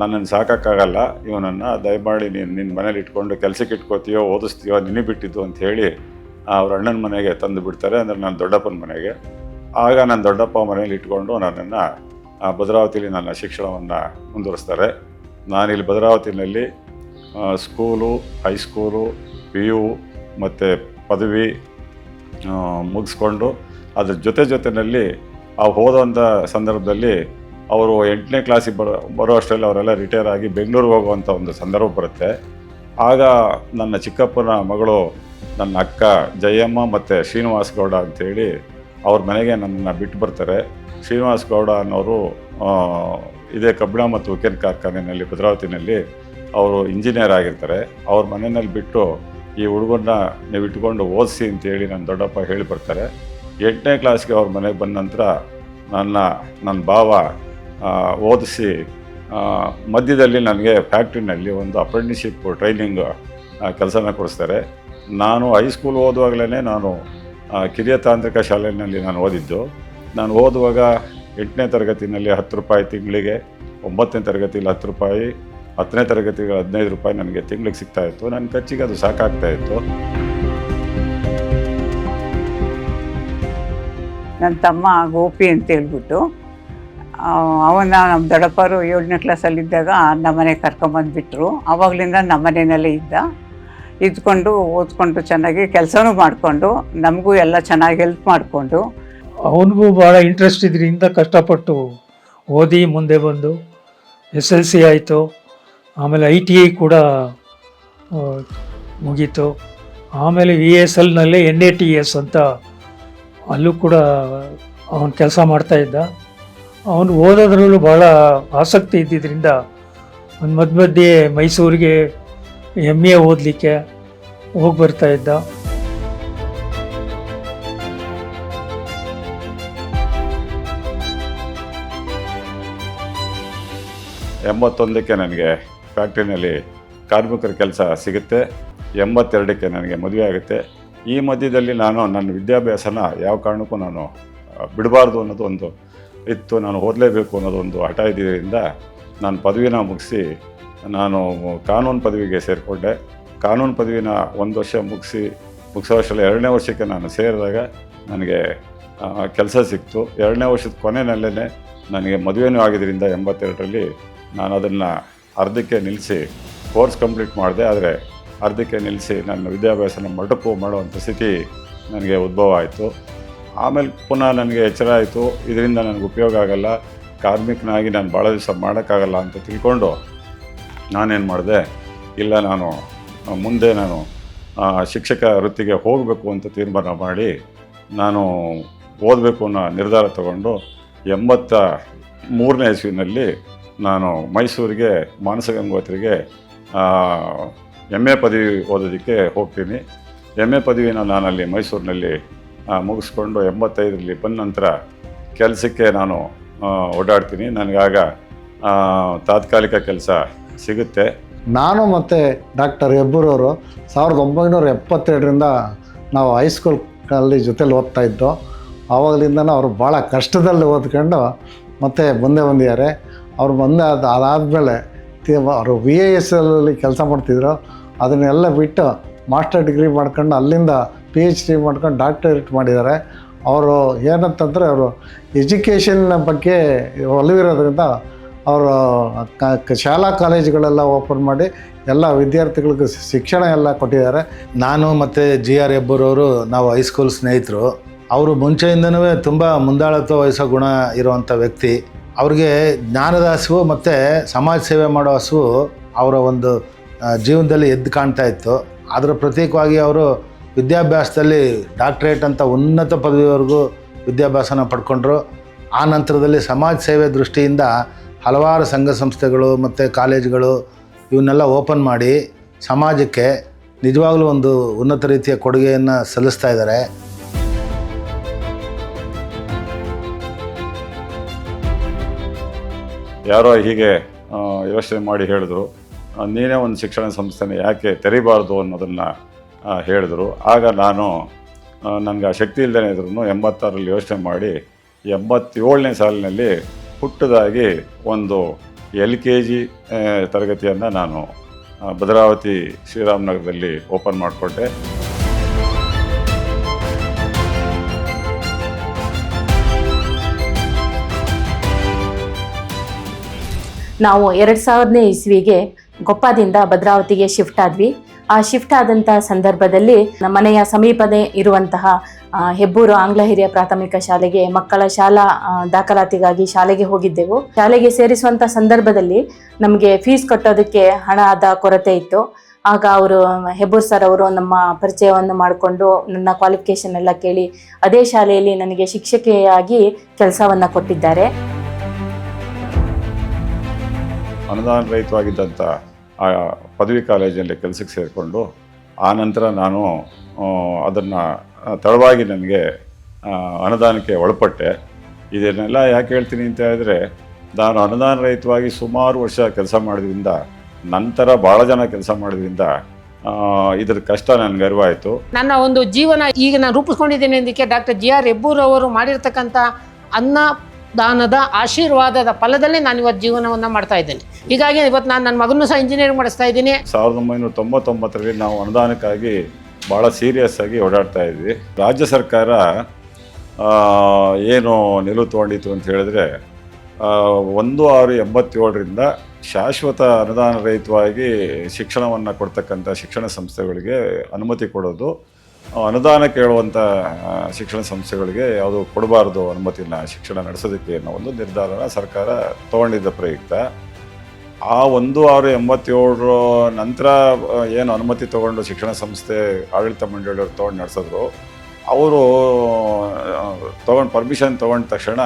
ನನ್ನನ್ನು ಸಾಕೋಕ್ಕಾಗಲ್ಲ. ಇವನನ್ನು ದಯಮಾಡಿ ನೀನು ನಿನ್ನ ಮನೇಲಿ ಇಟ್ಕೊಂಡು ಕೆಲಸಕ್ಕೆ ಇಟ್ಕೋತೀಯೋ, ಓದಿಸ್ತೀಯೋ ನಿನ್ನ ಬಿಟ್ಟಿದ್ದು ಅಂತ ಹೇಳಿ ಅವ್ರ ಅಣ್ಣನ ಮನೆಗೆ ತಂದು ಬಿಡ್ತಾರೆ. ಅಂದರೆ ನನ್ನ ದೊಡ್ಡಪ್ಪನ ಮನೆಗೆ. ಆಗ ನನ್ನ ದೊಡ್ಡಪ್ಪ ಮನೇಲಿ ಇಟ್ಕೊಂಡು ನನ್ನನ್ನು ಭದ್ರಾವತಿಯಲ್ಲಿ ನನ್ನ ಶಿಕ್ಷಣವನ್ನು ಮುಂದುವರಿಸ್ತಾರೆ. ನಾನಿಲ್ಲಿ ಭದ್ರಾವತಿನಲ್ಲಿ school high school P U ಮತ್ತು ಪದವಿ ಮುಗಿಸ್ಕೊಂಡು ಅದ್ರ ಜೊತೆ ಜೊತೆಯಲ್ಲಿ ಆ ಹೋದಂಥ ಸಂದರ್ಭದಲ್ಲಿ ಅವರು ಎಂಟನೇ ಕ್ಲಾಸಿಗೆ ಬರೋ ಬರೋ ಅಷ್ಟರಲ್ಲಿ ಅವರೆಲ್ಲ ರಿಟೈರ್ ಆಗಿ ಬೆಂಗಳೂರಿಗೆ ಹೋಗುವಂಥ ಒಂದು ಸಂದರ್ಭ ಬರುತ್ತೆ. ಆಗ ನನ್ನ ಚಿಕ್ಕಪ್ಪನ ಮಗಳು, ನನ್ನ ಅಕ್ಕ ಜಯಮ್ಮ ಮತ್ತು ಶ್ರೀನಿವಾಸ್ ಗೌಡ ಅಂಥೇಳಿ ಅವ್ರ ಮನೆಗೆ ನನ್ನನ್ನು ಬಿಟ್ಟು ಬರ್ತಾರೆ. ಶ್ರೀನಿವಾಸ್ ಗೌಡ ಅನ್ನೋರು ಇದೇ ಕಬ್ಬಿಣ ಮತ್ತು ಉಕ್ಕಿನ ಕಾರ್ಖಾನೆಯಲ್ಲಿ, ಭದ್ರಾವತಿನಲ್ಲಿ ಅವರು ಇಂಜಿನಿಯರ್ ಆಗಿರ್ತಾರೆ, ಅವ್ರ ಮನೆಯಲ್ಲಿ ಬಿಟ್ಟು ಈ ಹುಡುಗನ್ನ ನೀವು ಇಟ್ಕೊಂಡು ಓದಿಸಿ ಅಂತೇಳಿ ನನ್ನ ದೊಡ್ಡಪ್ಪ ಹೇಳಿ ಬರ್ತಾರೆ. ಎಂಟನೇ ಕ್ಲಾಸ್ಗೆ ಅವ್ರ ಮನೆಗೆ ಬಂದ ನಂತರ ನನ್ನ ನನ್ನ ಭಾವ ಓದಿಸಿ ಮಧ್ಯದಲ್ಲಿ ನನಗೆ ಫ್ಯಾಕ್ಟ್ರಿನಲ್ಲಿ ಒಂದು ಅಪ್ರೆಂಟಿಸ್ಶಿಪ್ ಟ್ರೈನಿಂಗ್ ಕೆಲಸನ ಕೊಡಿಸ್ತಾರೆ. ನಾನು ಹೈಸ್ಕೂಲ್ ಓದುವಾಗಲೇ ನಾನು ಕಿರಿಯ ತಾಂತ್ರಿಕ ಶಾಲೆಯಲ್ಲಿ ನಾನು ಓದಿದ್ದು. ನಾನು ಓದುವಾಗ ಎಂಟನೇ ತರಗತಿನಲ್ಲಿ ಹತ್ತು ರೂಪಾಯಿ ತಿಂಗಳಿಗೆ, ಒಂಬತ್ತನೇ ತರಗತಿಯಲ್ಲಿ ಹತ್ತು ರೂಪಾಯಿ ಹತ್ತನೇ ತರಗತಿಗೆ ಹದಿನೈದು ರೂಪಾಯಿ ನನಗೆ ತಿಂಗಳಿಗೆ ಸಿಗ್ತಾ ಇತ್ತು. ನನ್ನ ಖರ್ಚಿಗೆ ಅದು ಸಾಕಾಗ್ತಾ ಇತ್ತು. ನನ್ನ ತಮ್ಮ ಗೋಪಿ ಅಂತ ಹೇಳ್ಬಿಟ್ಟು ಅವನ ನಮ್ಮ ದೊಡ್ಡಪ್ಪರು ಏಳನೇ ಕ್ಲಾಸಲ್ಲಿದ್ದಾಗ ಮನೆಗೆ ಕರ್ಕೊಂಬಂದುಬಿಟ್ರು ಆವಾಗಲಿಂದ ನಮ್ಮನೆಯಲ್ಲೇ ಇದ್ದ. ಇದ್ಕೊಂಡು ಓದ್ಕೊಂಡು ಚೆನ್ನಾಗಿ ಕೆಲಸನೂ ಮಾಡಿಕೊಂಡು ನಮಗೂ ಎಲ್ಲ ಚೆನ್ನಾಗಿ ಹೆಲ್ಪ್ ಮಾಡಿಕೊಂಡು. ಅವನಿಗೂ ಭಾಳ ಇಂಟ್ರೆಸ್ಟ್ ಇದರಿಂದ ಕಷ್ಟಪಟ್ಟು ಓದಿ ಮುಂದೆ ಬಂದು ಎಸ್ ಎಲ್ ಸಿ ಆಯಿತು. ಆಮೇಲೆ ಐ ಟಿ ಐ ಕೂಡ ಮುಗೀತು. ಆಮೇಲೆ ವಿ ಎಸ್ ಎಲ್ನಲ್ಲಿ ಎನ್ ಎ ಟಿ ಎಸ್ ಅಂತ ಅಲ್ಲೂ ಕೂಡ ಅವನು ಕೆಲಸ ಮಾಡ್ತಾಯಿದ್ದ ಅವನು ಓದೋದ್ರಲ್ಲೂ ಭಾಳ ಆಸಕ್ತಿ ಇದ್ದಿದ್ದರಿಂದ ಒಂದು ಮಧ್ಯ ಮಧ್ಯೆ ಮೈಸೂರಿಗೆ ಎಂ ಎ ಓದಲಿಕ್ಕೆ ಹೋಗಿ ಬರ್ತಾ ಇದ್ದ. ಎಂಬತ್ತೊಂದಕ್ಕೆ ನನಗೆ ಫ್ಯಾಕ್ಟ್ರಿನಲ್ಲಿ ಕಾರ್ಮಿಕರ ಕೆಲಸ ಸಿಗುತ್ತೆ. ಎಂಬತ್ತೆರಡಕ್ಕೆ ನನಗೆ ಮದುವೆ ಆಗುತ್ತೆ. ಈ ಮಧ್ಯದಲ್ಲಿ ನಾನು ನನ್ನ ವಿದ್ಯಾಭ್ಯಾಸನ ಯಾವ ಕಾರಣಕ್ಕೂ ನಾನು ಬಿಡಬಾರ್ದು ಅನ್ನೋದು ಒಂದು ಇತ್ತು. ನಾನು ಓದಲೇಬೇಕು ಅನ್ನೋದು ಒಂದು ಹಠ ಇದ್ದಿದ್ದರಿಂದ ನಾನು ಪದವಿನ ಮುಗಿಸಿ, ನಾನು ಕಾನೂನು ಪದವಿಗೆ ಸೇರಿಕೊಂಡೆ. ಕಾನೂನು ಪದವಿನ ಒಂದು ವರ್ಷ ಮುಗಿಸಿ, ಮುಗಿಸೋ ವರ್ಷದಲ್ಲಿ ಎರಡನೇ ವರ್ಷಕ್ಕೆ ನಾನು ಸೇರಿದಾಗ ನನಗೆ ಕೆಲಸ ಸಿಕ್ತು. ಎರಡನೇ ವರ್ಷದ ಕೊನೆಯಲ್ಲೇ ನನಗೆ ಮದುವೆನೂ ಆಗಿದ್ದರಿಂದ ಎಂಬತ್ತೆರಡರಲ್ಲಿ ನಾನು ಅದನ್ನು ಅರ್ಧಕ್ಕೆ ನಿಲ್ಲಿಸಿ ಕೋರ್ಸ್ ಕಂಪ್ಲೀಟ್ ಮಾಡಿದೆ, ಆದರೆ ಅರ್ಧಕ್ಕೆ ನಿಲ್ಲಿಸಿ ನನ್ನ ವಿದ್ಯಾಭ್ಯಾಸನ ಮಟಕು ಮಾಡುವಂಥ ಸ್ಥಿತಿ ನನಗೆ ಉದ್ಭವ ಆಯಿತು. ಆಮೇಲೆ ಪುನಃ ನನಗೆ ಎಚ್ಚರ ಆಯಿತು. ಇದರಿಂದ ನನಗೆ ಉಪಯೋಗ ಆಗಲ್ಲ. ಕಾರ್ಮಿಕನಾಗಿ ನಾನು ಭಾಳ ದಿವಸ ಮಾಡೋಕ್ಕಾಗಲ್ಲ ಅಂತ ತಿಳ್ಕೊಂಡು ನಾನೇನು ಮಾಡಿದೆ, ಇಲ್ಲ ನಾನು, ಮುಂದೆ ನಾನು ಶಿಕ್ಷಕ ವೃತ್ತಿಗೆ ಹೋಗಬೇಕು ಅಂತ ತೀರ್ಮಾನ ಮಾಡಿ ನಾನು ಓದಬೇಕು ಅನ್ನೋ ನಿರ್ಧಾರ ತಗೊಂಡು ಎಂಬತ್ತ ಮೂರನೇ ಇಸ್ವಿನಲ್ಲಿ ನಾನು ಮೈಸೂರಿಗೆ ಮಾನಸ ಗಂಗೋತ್ರಿಗೆ ಎಂ ಎ ಪದವಿ ಓದೋದಕ್ಕೆ ಹೋಗ್ತೀನಿ. ಎಂ ಎ ಪದವಿನ ನಾನಲ್ಲಿ ಮೈಸೂರಿನಲ್ಲಿ ಮುಗಿಸ್ಕೊಂಡು ಎಂಬತ್ತೈದರಲ್ಲಿ ಬಂದ ನಂತರ ಕೆಲಸಕ್ಕೆ ನಾನು ಓಡಾಡ್ತೀನಿ. ನನಗಾಗ ತಾತ್ಕಾಲಿಕ ಕೆಲಸ ಸಿಗುತ್ತೆ. ನಾನು ಮತ್ತು ಡಾಕ್ಟರ್ ಹೆಬ್ಬೂರವರು ಸಾವಿರದ ಒಂಬೈನೂರ ಎಪ್ಪತ್ತೆರಡರಿಂದ ನಾವು ಹೈಸ್ಕೂಲ್ ಜೊತೆಲಿ ಓದ್ತಾ ಇದ್ದೋ ಆವಾಗಲಿಂದನೂ ಅವರು ಭಾಳ ಕಷ್ಟದಲ್ಲಿ ಓದ್ಕೊಂಡು ಮತ್ತೆ ಮುಂದೆ ಬಂದಿದ್ದಾರೆ. ಅವ್ರು ಬಂದ ಅದು ಅದಾದಮೇಲೆ ಅವರು ವಿ ಎ ಎಸ್ ಅಲ್ಲಿ ಕೆಲಸ ಮಾಡ್ತಿದ್ರು. ಅದನ್ನೆಲ್ಲ ಬಿಟ್ಟು ಮಾಸ್ಟರ್ ಡಿಗ್ರಿ ಮಾಡ್ಕೊಂಡು ಅಲ್ಲಿಂದ ಪಿ ಎಚ್ ಡಿ ಮಾಡ್ಕೊಂಡು ಡಾಕ್ಟರೇಟ್ ಮಾಡಿದ್ದಾರೆ. ಅವರು ಏನಂತಂದರೆ ಅವರು ಎಜುಕೇಷನ್ ಬಗ್ಗೆ ಒಲವಿರೋದ್ರಿಂದ ಅವರು ಕ- ಶಾಲಾ ಕಾಲೇಜುಗಳೆಲ್ಲ ಓಪನ್ ಮಾಡಿ ಎಲ್ಲ ವಿದ್ಯಾರ್ಥಿಗಳಿಗೆ ಶಿಕ್ಷಣ ಎಲ್ಲ ಕೊಟ್ಟಿದ್ದಾರೆ. ನಾನು ಮತ್ತು ಜಿ ಆರ್ ಹೆಬ್ಬರವರು ನಾವು ಹೈಸ್ಕೂಲ್ ಸ್ನೇಹಿತರು. ಅವರು ಮುಂಚೆಯಿಂದನೂ ತುಂಬ ಮುಂದಾಳತ್ವ ವಹಿಸೋ ಗುಣ ಇರುವಂಥ ವ್ಯಕ್ತಿ. ಅವ್ರಿಗೆ ಜ್ಞಾನದ ಹಸಿವು ಮತ್ತು ಸಮಾಜ ಸೇವೆ ಮಾಡೋ ಹಸಿವು ಅವರ ಒಂದು ಜೀವನದಲ್ಲಿ ಎದ್ದು ಕಾಣ್ತಾ ಇತ್ತು. ಅದರ ಪ್ರತೀಕವಾಗಿ ಅವರು ವಿದ್ಯಾಭ್ಯಾಸದಲ್ಲಿ ಡಾಕ್ಟ್ರೇಟ್ ಅಂತ ಉನ್ನತ ಪದವಿವರೆಗೂ ವಿದ್ಯಾಭ್ಯಾಸನ ಪಡ್ಕೊಂಡ್ರು. ಆ ನಂತರದಲ್ಲಿ ಸಮಾಜ ಸೇವೆ ದೃಷ್ಟಿಯಿಂದ ಹಲವಾರು ಸಂಘ ಸಂಸ್ಥೆಗಳು ಮತ್ತು ಕಾಲೇಜುಗಳು ಇವನ್ನೆಲ್ಲ ಓಪನ್ ಮಾಡಿ ಸಮಾಜಕ್ಕೆ ನಿಜವಾಗಲೂ ಒಂದು ಉನ್ನತ ರೀತಿಯ ಕೊಡುಗೆಯನ್ನು ಸಲ್ಲಿಸ್ತಾ ಇದ್ದಾರೆ. ಯಾರೋ ಹೀಗೆ ಯೋಚನೆ ಮಾಡಿ ಹೇಳಿದ್ರು ನೀನೇ ಒಂದು ಶಿಕ್ಷಣ ಸಂಸ್ಥೆನ ಯಾಕೆ ತೆರಿಬಾರ್ದು ಅನ್ನೋದನ್ನು ಹೇಳಿದ್ರು. ಆಗ ನಾನು ನನಗೆ ಆ ಶಕ್ತಿ ಇಲ್ಲದೇ ಇದ್ರೂ ಎಂಬತ್ತಾರಲ್ಲಿ ಯೋಚನೆ ಮಾಡಿ, ಎಂಬತ್ತೇಳನೇ ಸಾಲಿನಲ್ಲಿ ಹುಟ್ಟದಾಗಿ ಒಂದು ಎಲ್ ಕೆ ಜಿ ತರಗತಿಯನ್ನು ನಾನು ಭದ್ರಾವತಿ ಶ್ರೀರಾಮನಗರದಲ್ಲಿ ಓಪನ್ ಮಾಡಿಕೊಂಡೆ. ನಾವು ಎರಡು ಸಾವಿರದನೇ ಇಸ್ವಿಗೆ ಕೊಪ್ಪದಿಂದ ಭದ್ರಾವತಿಗೆ ಶಿಫ್ಟ್ ಆದ್ವಿ. ಆ ಶಿಫ್ಟ್ ಆದಂತಹ ಸಂದರ್ಭದಲ್ಲಿ ನಮ್ಮ ಮನೆಯ ಸಮೀಪದೇ ಇರುವಂತಹ ಹೆಬ್ಬೂರು ಆಂಗ್ಲ ಹಿರಿಯ ಪ್ರಾಥಮಿಕ ಶಾಲೆಗೆ ಮಕ್ಕಳ ಶಾಲಾ ದಾಖಲಾತಿಗಾಗಿ ಶಾಲೆಗೆ ಹೋಗಿದ್ದೆವು. ಶಾಲೆಗೆ ಸೇರಿಸುವಂಥ ಸಂದರ್ಭದಲ್ಲಿ ನಮಗೆ ಫೀಸ್ ಕಟ್ಟೋದಕ್ಕೆ ಹಣದ ಕೊರತೆ ಇತ್ತು. ಆಗ ಅವರು, ಹೆಬ್ಬೂರ್ ಸರ್ ಅವರು ನಮ್ಮ ಪರಿಚಯವನ್ನು ಮಾಡಿಕೊಂಡು ನನ್ನ ಕ್ವಾಲಿಫಿಕೇಶನ್ ಎಲ್ಲ ಕೇಳಿ ಅದೇ ಶಾಲೆಯಲ್ಲಿ ನನಗೆ ಶಿಕ್ಷಕಿಯಾಗಿ ಕೆಲಸವನ್ನು ಕೊಟ್ಟಿದ್ದಾರೆ. ಅನುದಾನ ರಹಿತವಾಗಿದ್ದಂಥ ಆ ಪದವಿ ಕಾಲೇಜಲ್ಲಿ ಕೆಲಸಕ್ಕೆ ಸೇರಿಕೊಂಡು ಆ ನಂತರ ನಾನು ಅದನ್ನು ತಡವಾಗಿ ನನಗೆ ಅನುದಾನಕ್ಕೆ ಒಳಪಟ್ಟೆ. ಇದನ್ನೆಲ್ಲ ಯಾಕೆ ಹೇಳ್ತೀನಿ ಅಂತ ಹೇಳಿದ್ರೆ, ನಾನು ಅನುದಾನ ರಹಿತವಾಗಿ ಸುಮಾರು ವರ್ಷ ಕೆಲಸ ಮಾಡಿದ್ರಿಂದ, ನಂತರ ಭಾಳ ಜನ ಕೆಲಸ ಮಾಡಿದ್ರಿಂದ ಇದ್ರ ಕಷ್ಟ ನನಗೆ ಅರಿವಾಯಿತು. ನನ್ನ ಒಂದು ಜೀವನ ಈಗ ನಾನು ರೂಪಿಸ್ಕೊಂಡಿದ್ದೇನೆ ಇದಕ್ಕೆ ಡಾಕ್ಟರ್ ಜಿ ಆರ್ ಹೆಬ್ಬೂರ್ ಅವರು ಮಾಡಿರ್ತಕ್ಕಂಥ ಅನ್ನ ದಾನದ ಆಶೀರ್ವಾದದ ಫಲದಲ್ಲಿ ನಾನು ಇವತ್ತು ಜೀವನವನ್ನು ಮಾಡ್ತಾ ಇದ್ದೇನೆ. ಹೀಗಾಗಿ ಇವತ್ತು ನಾನು ನನ್ನ ಮಗನೂ ಸಹ ಇಂಜಿನಿಯರಿಂಗ್ ಮಾಡಿಸ್ತಾ ಇದ್ದೀನಿ. ಸಾವಿರದ ಒಂಬೈನೂರ ತೊಂಬತ್ತೊಂಬತ್ತರಲ್ಲಿ ನಾವು ಅನುದಾನಕ್ಕಾಗಿ ಭಾಳ ಸೀರಿಯಸ್ ಆಗಿ ಓಡಾಡ್ತಾ ಇದ್ವಿ. ರಾಜ್ಯ ಸರ್ಕಾರ ಏನು ನಿಲುವು ತೊಗೊಂಡಿತ್ತು ಅಂತ ಹೇಳಿದ್ರೆ ಒಂದು ಆರು ಎಂಬತ್ತೇಳರಿಂದ ಶಾಶ್ವತ ಅನುದಾನ ರಹಿತವಾಗಿ ಶಿಕ್ಷಣವನ್ನು ಕೊಡ್ತಕ್ಕಂಥ ಶಿಕ್ಷಣ ಸಂಸ್ಥೆಗಳಿಗೆ ಅನುಮತಿ ಕೊಡೋದು ಅನುದಾನ ಕೇಳುವಂಥ ಶಿಕ್ಷಣ ಸಂಸ್ಥೆಗಳಿಗೆ ಯಾವುದು ಕೊಡಬಾರ್ದು ಅನುಮತಿನ ಶಿಕ್ಷಣ ನಡೆಸೋದಕ್ಕೆ ಅನ್ನೋ ಒಂದು ನಿರ್ಧಾರನ ಸರ್ಕಾರ ತಗೊಂಡಿದ್ದ ಪ್ರಯುಕ್ತ. ಆ ಒಂದು ಆರು ಎಂಬತ್ತೇಳರ ನಂತರ ಏನು ಅನುಮತಿ ತಗೊಂಡು ಶಿಕ್ಷಣ ಸಂಸ್ಥೆ ಆಡಳಿತ ಮಂಡಳಿಯವರು ತೊಗೊಂಡು ನಡೆಸಿದ್ರು. ಅವರು ತೊಗೊಂಡು ಪರ್ಮಿಷನ್ ತೊಗೊಂಡ ತಕ್ಷಣ,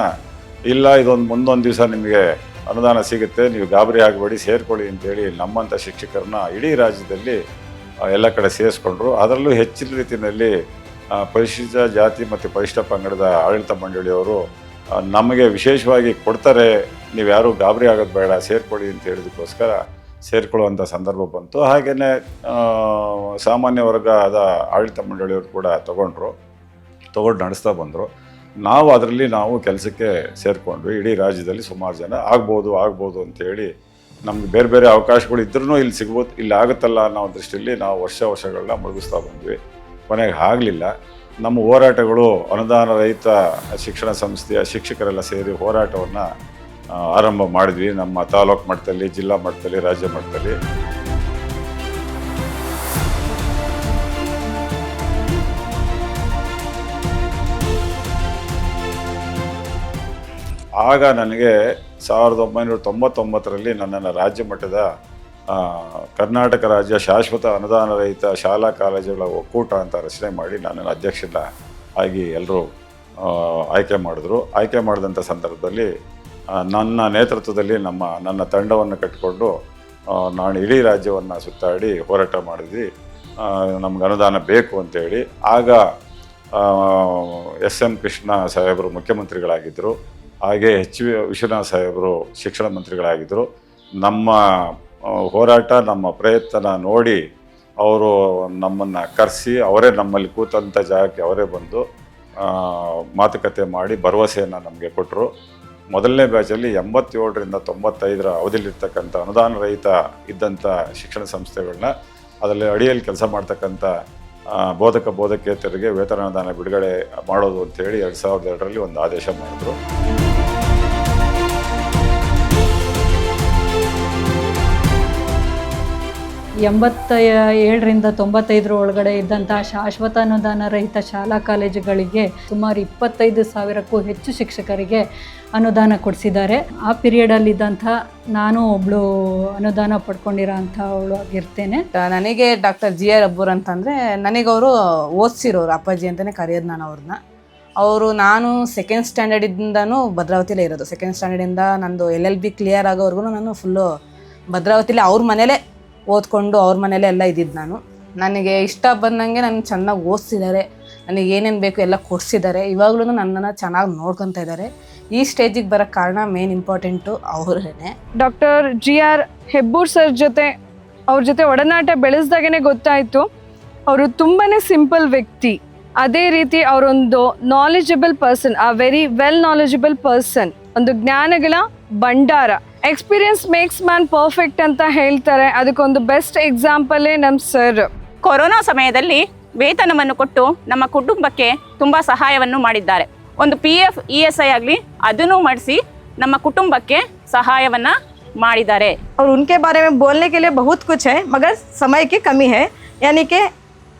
ಇಲ್ಲ, ಇದೊಂದು ಮುಂದೊಂದು ದಿವಸ ನಿಮಗೆ ಅನುದಾನ ಸಿಗುತ್ತೆ, ನೀವು ಗಾಬರಿ ಆಗಬೇಡಿ, ಸೇರ್ಕೊಳ್ಳಿ ಅಂತೇಳಿ ನಮ್ಮಂಥ ಶಿಕ್ಷಕರನ್ನ ಇಡೀ ರಾಜ್ಯದಲ್ಲಿ ಎಲ್ಲ ಕಡೆ ಸೇರಿಸ್ಕೊಂಡ್ರು. ಅದರಲ್ಲೂ ಹೆಚ್ಚಿನ ರೀತಿಯಲ್ಲಿ ಪರಿಶಿಷ್ಟ ಜಾತಿ ಮತ್ತು ಪರಿಶಿಷ್ಟ ಪಂಗಡದ ಆಡಳಿತ ಮಂಡಳಿಯವರು ನಮಗೆ ವಿಶೇಷವಾಗಿ ಕೊಡ್ತಾರೆ ನೀವು ಯಾರೂ ಗಾಬರಿ ಆಗೋದು ಬೇಡ ಸೇರ್ಕೊಳ್ಳಿ ಅಂತ ಹೇಳಿದಕ್ಕೋಸ್ಕರ ಸೇರ್ಕೊಳ್ಳುವಂಥ ಸಂದರ್ಭ ಬಂತು. ಹಾಗೆಯೇ ಸಾಮಾನ್ಯ ವರ್ಗದ ಆಡಳಿತ ಮಂಡಳಿಯವರು ಕೂಡ ತಗೊಂಡ್ರು, ತಗೊಂಡು ನಡೆಸ್ತಾ ಬಂದರು. ನಾವು ಅದರಲ್ಲಿ ನಾವು ಕೆಲಸಕ್ಕೆ ಸೇರಿಕೊಂಡ್ವಿ. ಇಡೀ ರಾಜ್ಯದಲ್ಲಿ ಸುಮಾರು ಜನ ಆಗ್ಬೋದು ಆಗ್ಬೋದು ಅಂತೇಳಿ ನಮ್ಗೆ ಬೇರೆ ಬೇರೆ ಅವಕಾಶಗಳು ಇದ್ರೂ ಇಲ್ಲಿ ಸಿಗ್ಬೋದು, ಇಲ್ಲಿ ಆಗುತ್ತಲ್ಲ ಅನ್ನೋ ದೃಷ್ಟಿಯಲ್ಲಿ ನಾವು ವರ್ಷ ವರ್ಷಗಳನ್ನ ಮುಳುಗಿಸ್ತಾ ಬಂದ್ವಿ. ಕೊನೆಗೆ ಆಗಲಿಲ್ಲ. ನಮ್ಮ ಹೋರಾಟಗಳು ಅನುದಾನ ರಹಿತ ಶಿಕ್ಷಣ ಸಂಸ್ಥೆಯ ಶಿಕ್ಷಕರೆಲ್ಲ ಸೇರಿ ಹೋರಾಟವನ್ನು ಆರಂಭ ಮಾಡಿದ್ವಿ ನಮ್ಮ ತಾಲೂಕು ಮಟ್ಟದಲ್ಲಿ, ಜಿಲ್ಲಾ ಮಟ್ಟದಲ್ಲಿ, ರಾಜ್ಯ ಮಟ್ಟದಲ್ಲಿ. ಆಗ ನನಗೆ ಸಾವಿರದ ಒಂಬೈನೂರ ತೊಂಬತ್ತೊಂಬತ್ತರಲ್ಲಿ ನನ್ನನ್ನು ರಾಜ್ಯ ಮಟ್ಟದ ಕರ್ನಾಟಕ ರಾಜ್ಯ ಶಾಶ್ವತ ಅನುದಾನ ರಹಿತ ಶಾಲಾ ಕಾಲೇಜುಗಳ ಒಕ್ಕೂಟ ಅಂತ ರಚನೆ ಮಾಡಿ ನನ್ನನ್ನು ಅಧ್ಯಕ್ಷನ ಆಗಿ ಎಲ್ಲರೂ ಆಯ್ಕೆ ಮಾಡಿದ್ರು. ಆಯ್ಕೆ ಮಾಡಿದಂಥ ಸಂದರ್ಭದಲ್ಲಿ ನನ್ನ ನೇತೃತ್ವದಲ್ಲಿ ನಮ್ಮ, ನನ್ನ ತಂಡವನ್ನು ಕಟ್ಟಿಕೊಂಡು ನಾನು ಇಡೀ ರಾಜ್ಯವನ್ನು ಸುತ್ತಾಡಿ ಹೋರಾಟ ಮಾಡಿದ್ವಿ. ನಮ್ಗೆ ಅನುದಾನ ಬೇಕು ಅಂತೇಳಿ. ಆಗ ಎಸ್ ಎಂ ಕೃಷ್ಣ ಸಾಹೇಬರು ಮುಖ್ಯಮಂತ್ರಿಗಳಾಗಿದ್ದರು ಹಾಗೆ ಎಚ್ ವಿ ವಿಶ್ವನಾಥ್ ಸಾಹೇಬರು ಶಿಕ್ಷಣ ಮಂತ್ರಿಗಳಾಗಿದ್ದರು ನಮ್ಮ ಹೋರಾಟ, ನಮ್ಮ ಪ್ರಯತ್ನ ನೋಡಿ ಅವರು ನಮ್ಮನ್ನು ಕರೆಸಿ, ಅವರೇ ನಮ್ಮಲ್ಲಿ ಕೂತಂಥ ಜಾಗಕ್ಕೆ ಅವರೇ ಬಂದು ಮಾತುಕತೆ ಮಾಡಿ ಭರವಸೆಯನ್ನು ನಮಗೆ ಕೊಟ್ಟರು ಮೊದಲನೇ ಬ್ಯಾಚಲ್ಲಿ ಎಂಬತ್ತೇಳರಿಂದ ತೊಂಬತ್ತೈದರ ಅವಧಿಯಲ್ಲಿರ್ತಕ್ಕಂಥ ಅನುದಾನ ರಹಿತ ಇದ್ದಂಥ ಶಿಕ್ಷಣ ಸಂಸ್ಥೆಗಳನ್ನ ಅದರಲ್ಲಿ ಅಡಿಯಲ್ಲಿ ಕೆಲಸ ಮಾಡ್ತಕ್ಕಂಥ ಬೋಧಕ ಬೋಧಕೇತರಿಗೆ ವೇತನ ಅನುದಾನ ಬಿಡುಗಡೆ ಮಾಡೋದು ಅಂತೇಳಿ ಎರಡು ಸಾವಿರದ ಎರಡರಲ್ಲಿ ಒಂದು ಆದೇಶ ಮಾಡಿದ್ರು. ಎಂಬತ್ತ ಏಳರಿಂದ ತೊಂಬತ್ತೈದರ ಒಳಗಡೆ ಇದ್ದಂಥ ಶಾಶ್ವತ ಅನುದಾನ ರಹಿತ ಶಾಲಾ ಕಾಲೇಜುಗಳಿಗೆ ಸುಮಾರು ಇಪ್ಪತ್ತೈದು ಸಾವಿರಕ್ಕೂ ಹೆಚ್ಚು ಶಿಕ್ಷಕರಿಗೆ ಅನುದಾನ ಕೊಡಿಸಿದ್ದಾರೆ. ಆ ಪೀರಿಯಡಲ್ಲಿದ್ದಂಥ ನಾನು ಒಬ್ಬಳು ಅನುದಾನ ಪಡ್ಕೊಂಡಿರೋ ಅಂಥವಳು ಆಗಿರ್ತೇನೆ. ನನಗೆ ಡಾಕ್ಟರ್ ಜಿ ಆರ್ ಅಬ್ಬೂರ್ ಅಂತಂದರೆ ನನಗವರು ಓದಿಸಿರೋರು ಅಪ್ಪಾಜಿ ಅಂತಲೇ ಕರೆಯೋದು ನಾನು ಅವ್ರನ್ನ. ಅವರು ನಾನು ಸೆಕೆಂಡ್ ಸ್ಟ್ಯಾಂಡರ್ಡಿಂದನೂ ಭದ್ರಾವತಿಲೇ ಇರೋದು. ಸೆಕೆಂಡ್ ಸ್ಟ್ಯಾಂಡರ್ಡಿಂದ ನಂದು ಎಲ್ ಎಲ್ ಬಿ ಕ್ಲಿಯರ್ ಆಗೋವರೆಗೂ ನಾನು ಫುಲ್ಲು ಭದ್ರಾವತಿಲಿ ಅವ್ರ ಮನೇಲೇ ಓದ್ಕೊಂಡು ಅವ್ರ ಮನೇಲೇ ಎಲ್ಲ ಇದ್ದಿದ್ದು ನಾನು. ನನಗೆ ಇಷ್ಟ ಬಂದಂಗೆ ನನಗೆ ಚೆನ್ನಾಗಿ ಓದಿಸಿದ್ದಾರೆ. ನನಗೆ ಏನೇನು ಬೇಕು ಎಲ್ಲ ಕೊಡಿಸಿದ್ದಾರೆ. ಇವಾಗಲೂ ನನ್ನನ್ನು ಚೆನ್ನಾಗಿ ನೋಡ್ಕೊತಾ ಇದ್ದಾರೆ. ಈ ಸ್ಟೇಜಿಗೆ ಬರೋ ಕಾರಣ ಮೇನ್ ಇಂಪಾರ್ಟೆಂಟು ಅವರೇ doctor G R Hebbur sir ಜೊತೆ, ಅವ್ರ ಜೊತೆ ಒಡನಾಟ ಬೆಳೆಸ್ದಾಗೇ ಗೊತ್ತಾಯಿತು. ಅವರು ತುಂಬಾ ಸಿಂಪಲ್ ವ್ಯಕ್ತಿ. ಅದೇ ರೀತಿ ಅವರೊಂದು ನಾಲೆಜಬಲ್ ಪರ್ಸನ್ ಆ ವೆರಿ ವೆಲ್ ನಾಲೆಜಬಲ್ ಪರ್ಸನ್ ಒಂದು ಜ್ಞಾನಗಳ ಭಂಡಾರ. ಎಕ್ಸ್ಪೀರಿಯನ್ಸ್ ಮೇಕ್ಸ್ ಮ್ಯಾನ್ ಪರ್ಫೆಕ್ಟ್ ಅಂತ ಹೇಳ್ತಾರೆ ಅದಕ್ಕೊಂದು ಬೆಸ್ಟ್ ಎಕ್ಸಾಂಪಲೇ ನಮ್ಮ ಸರ್ ಕೊರೋನಾ ಸಮಯದಲ್ಲಿ ವೇತನವನ್ನು ಕೊಟ್ಟು ನಮ್ಮ ಕುಟುಂಬಕ್ಕೆ ತುಂಬ ಸಹಾಯವನ್ನು ಮಾಡಿದ್ದಾರೆ ಒಂದು P F E S I ಆಗಲಿ ಅದನ್ನು ಮಾಡಿಸಿ ನಮ್ಮ ಕುಟುಂಬಕ್ಕೆ ಸಹಾಯವನ್ನು ಮಾಡಿದ್ದಾರೆ और उनके बारे में बोलने के लिए बहुत कुछ है मगर समय की कमी है यानी कि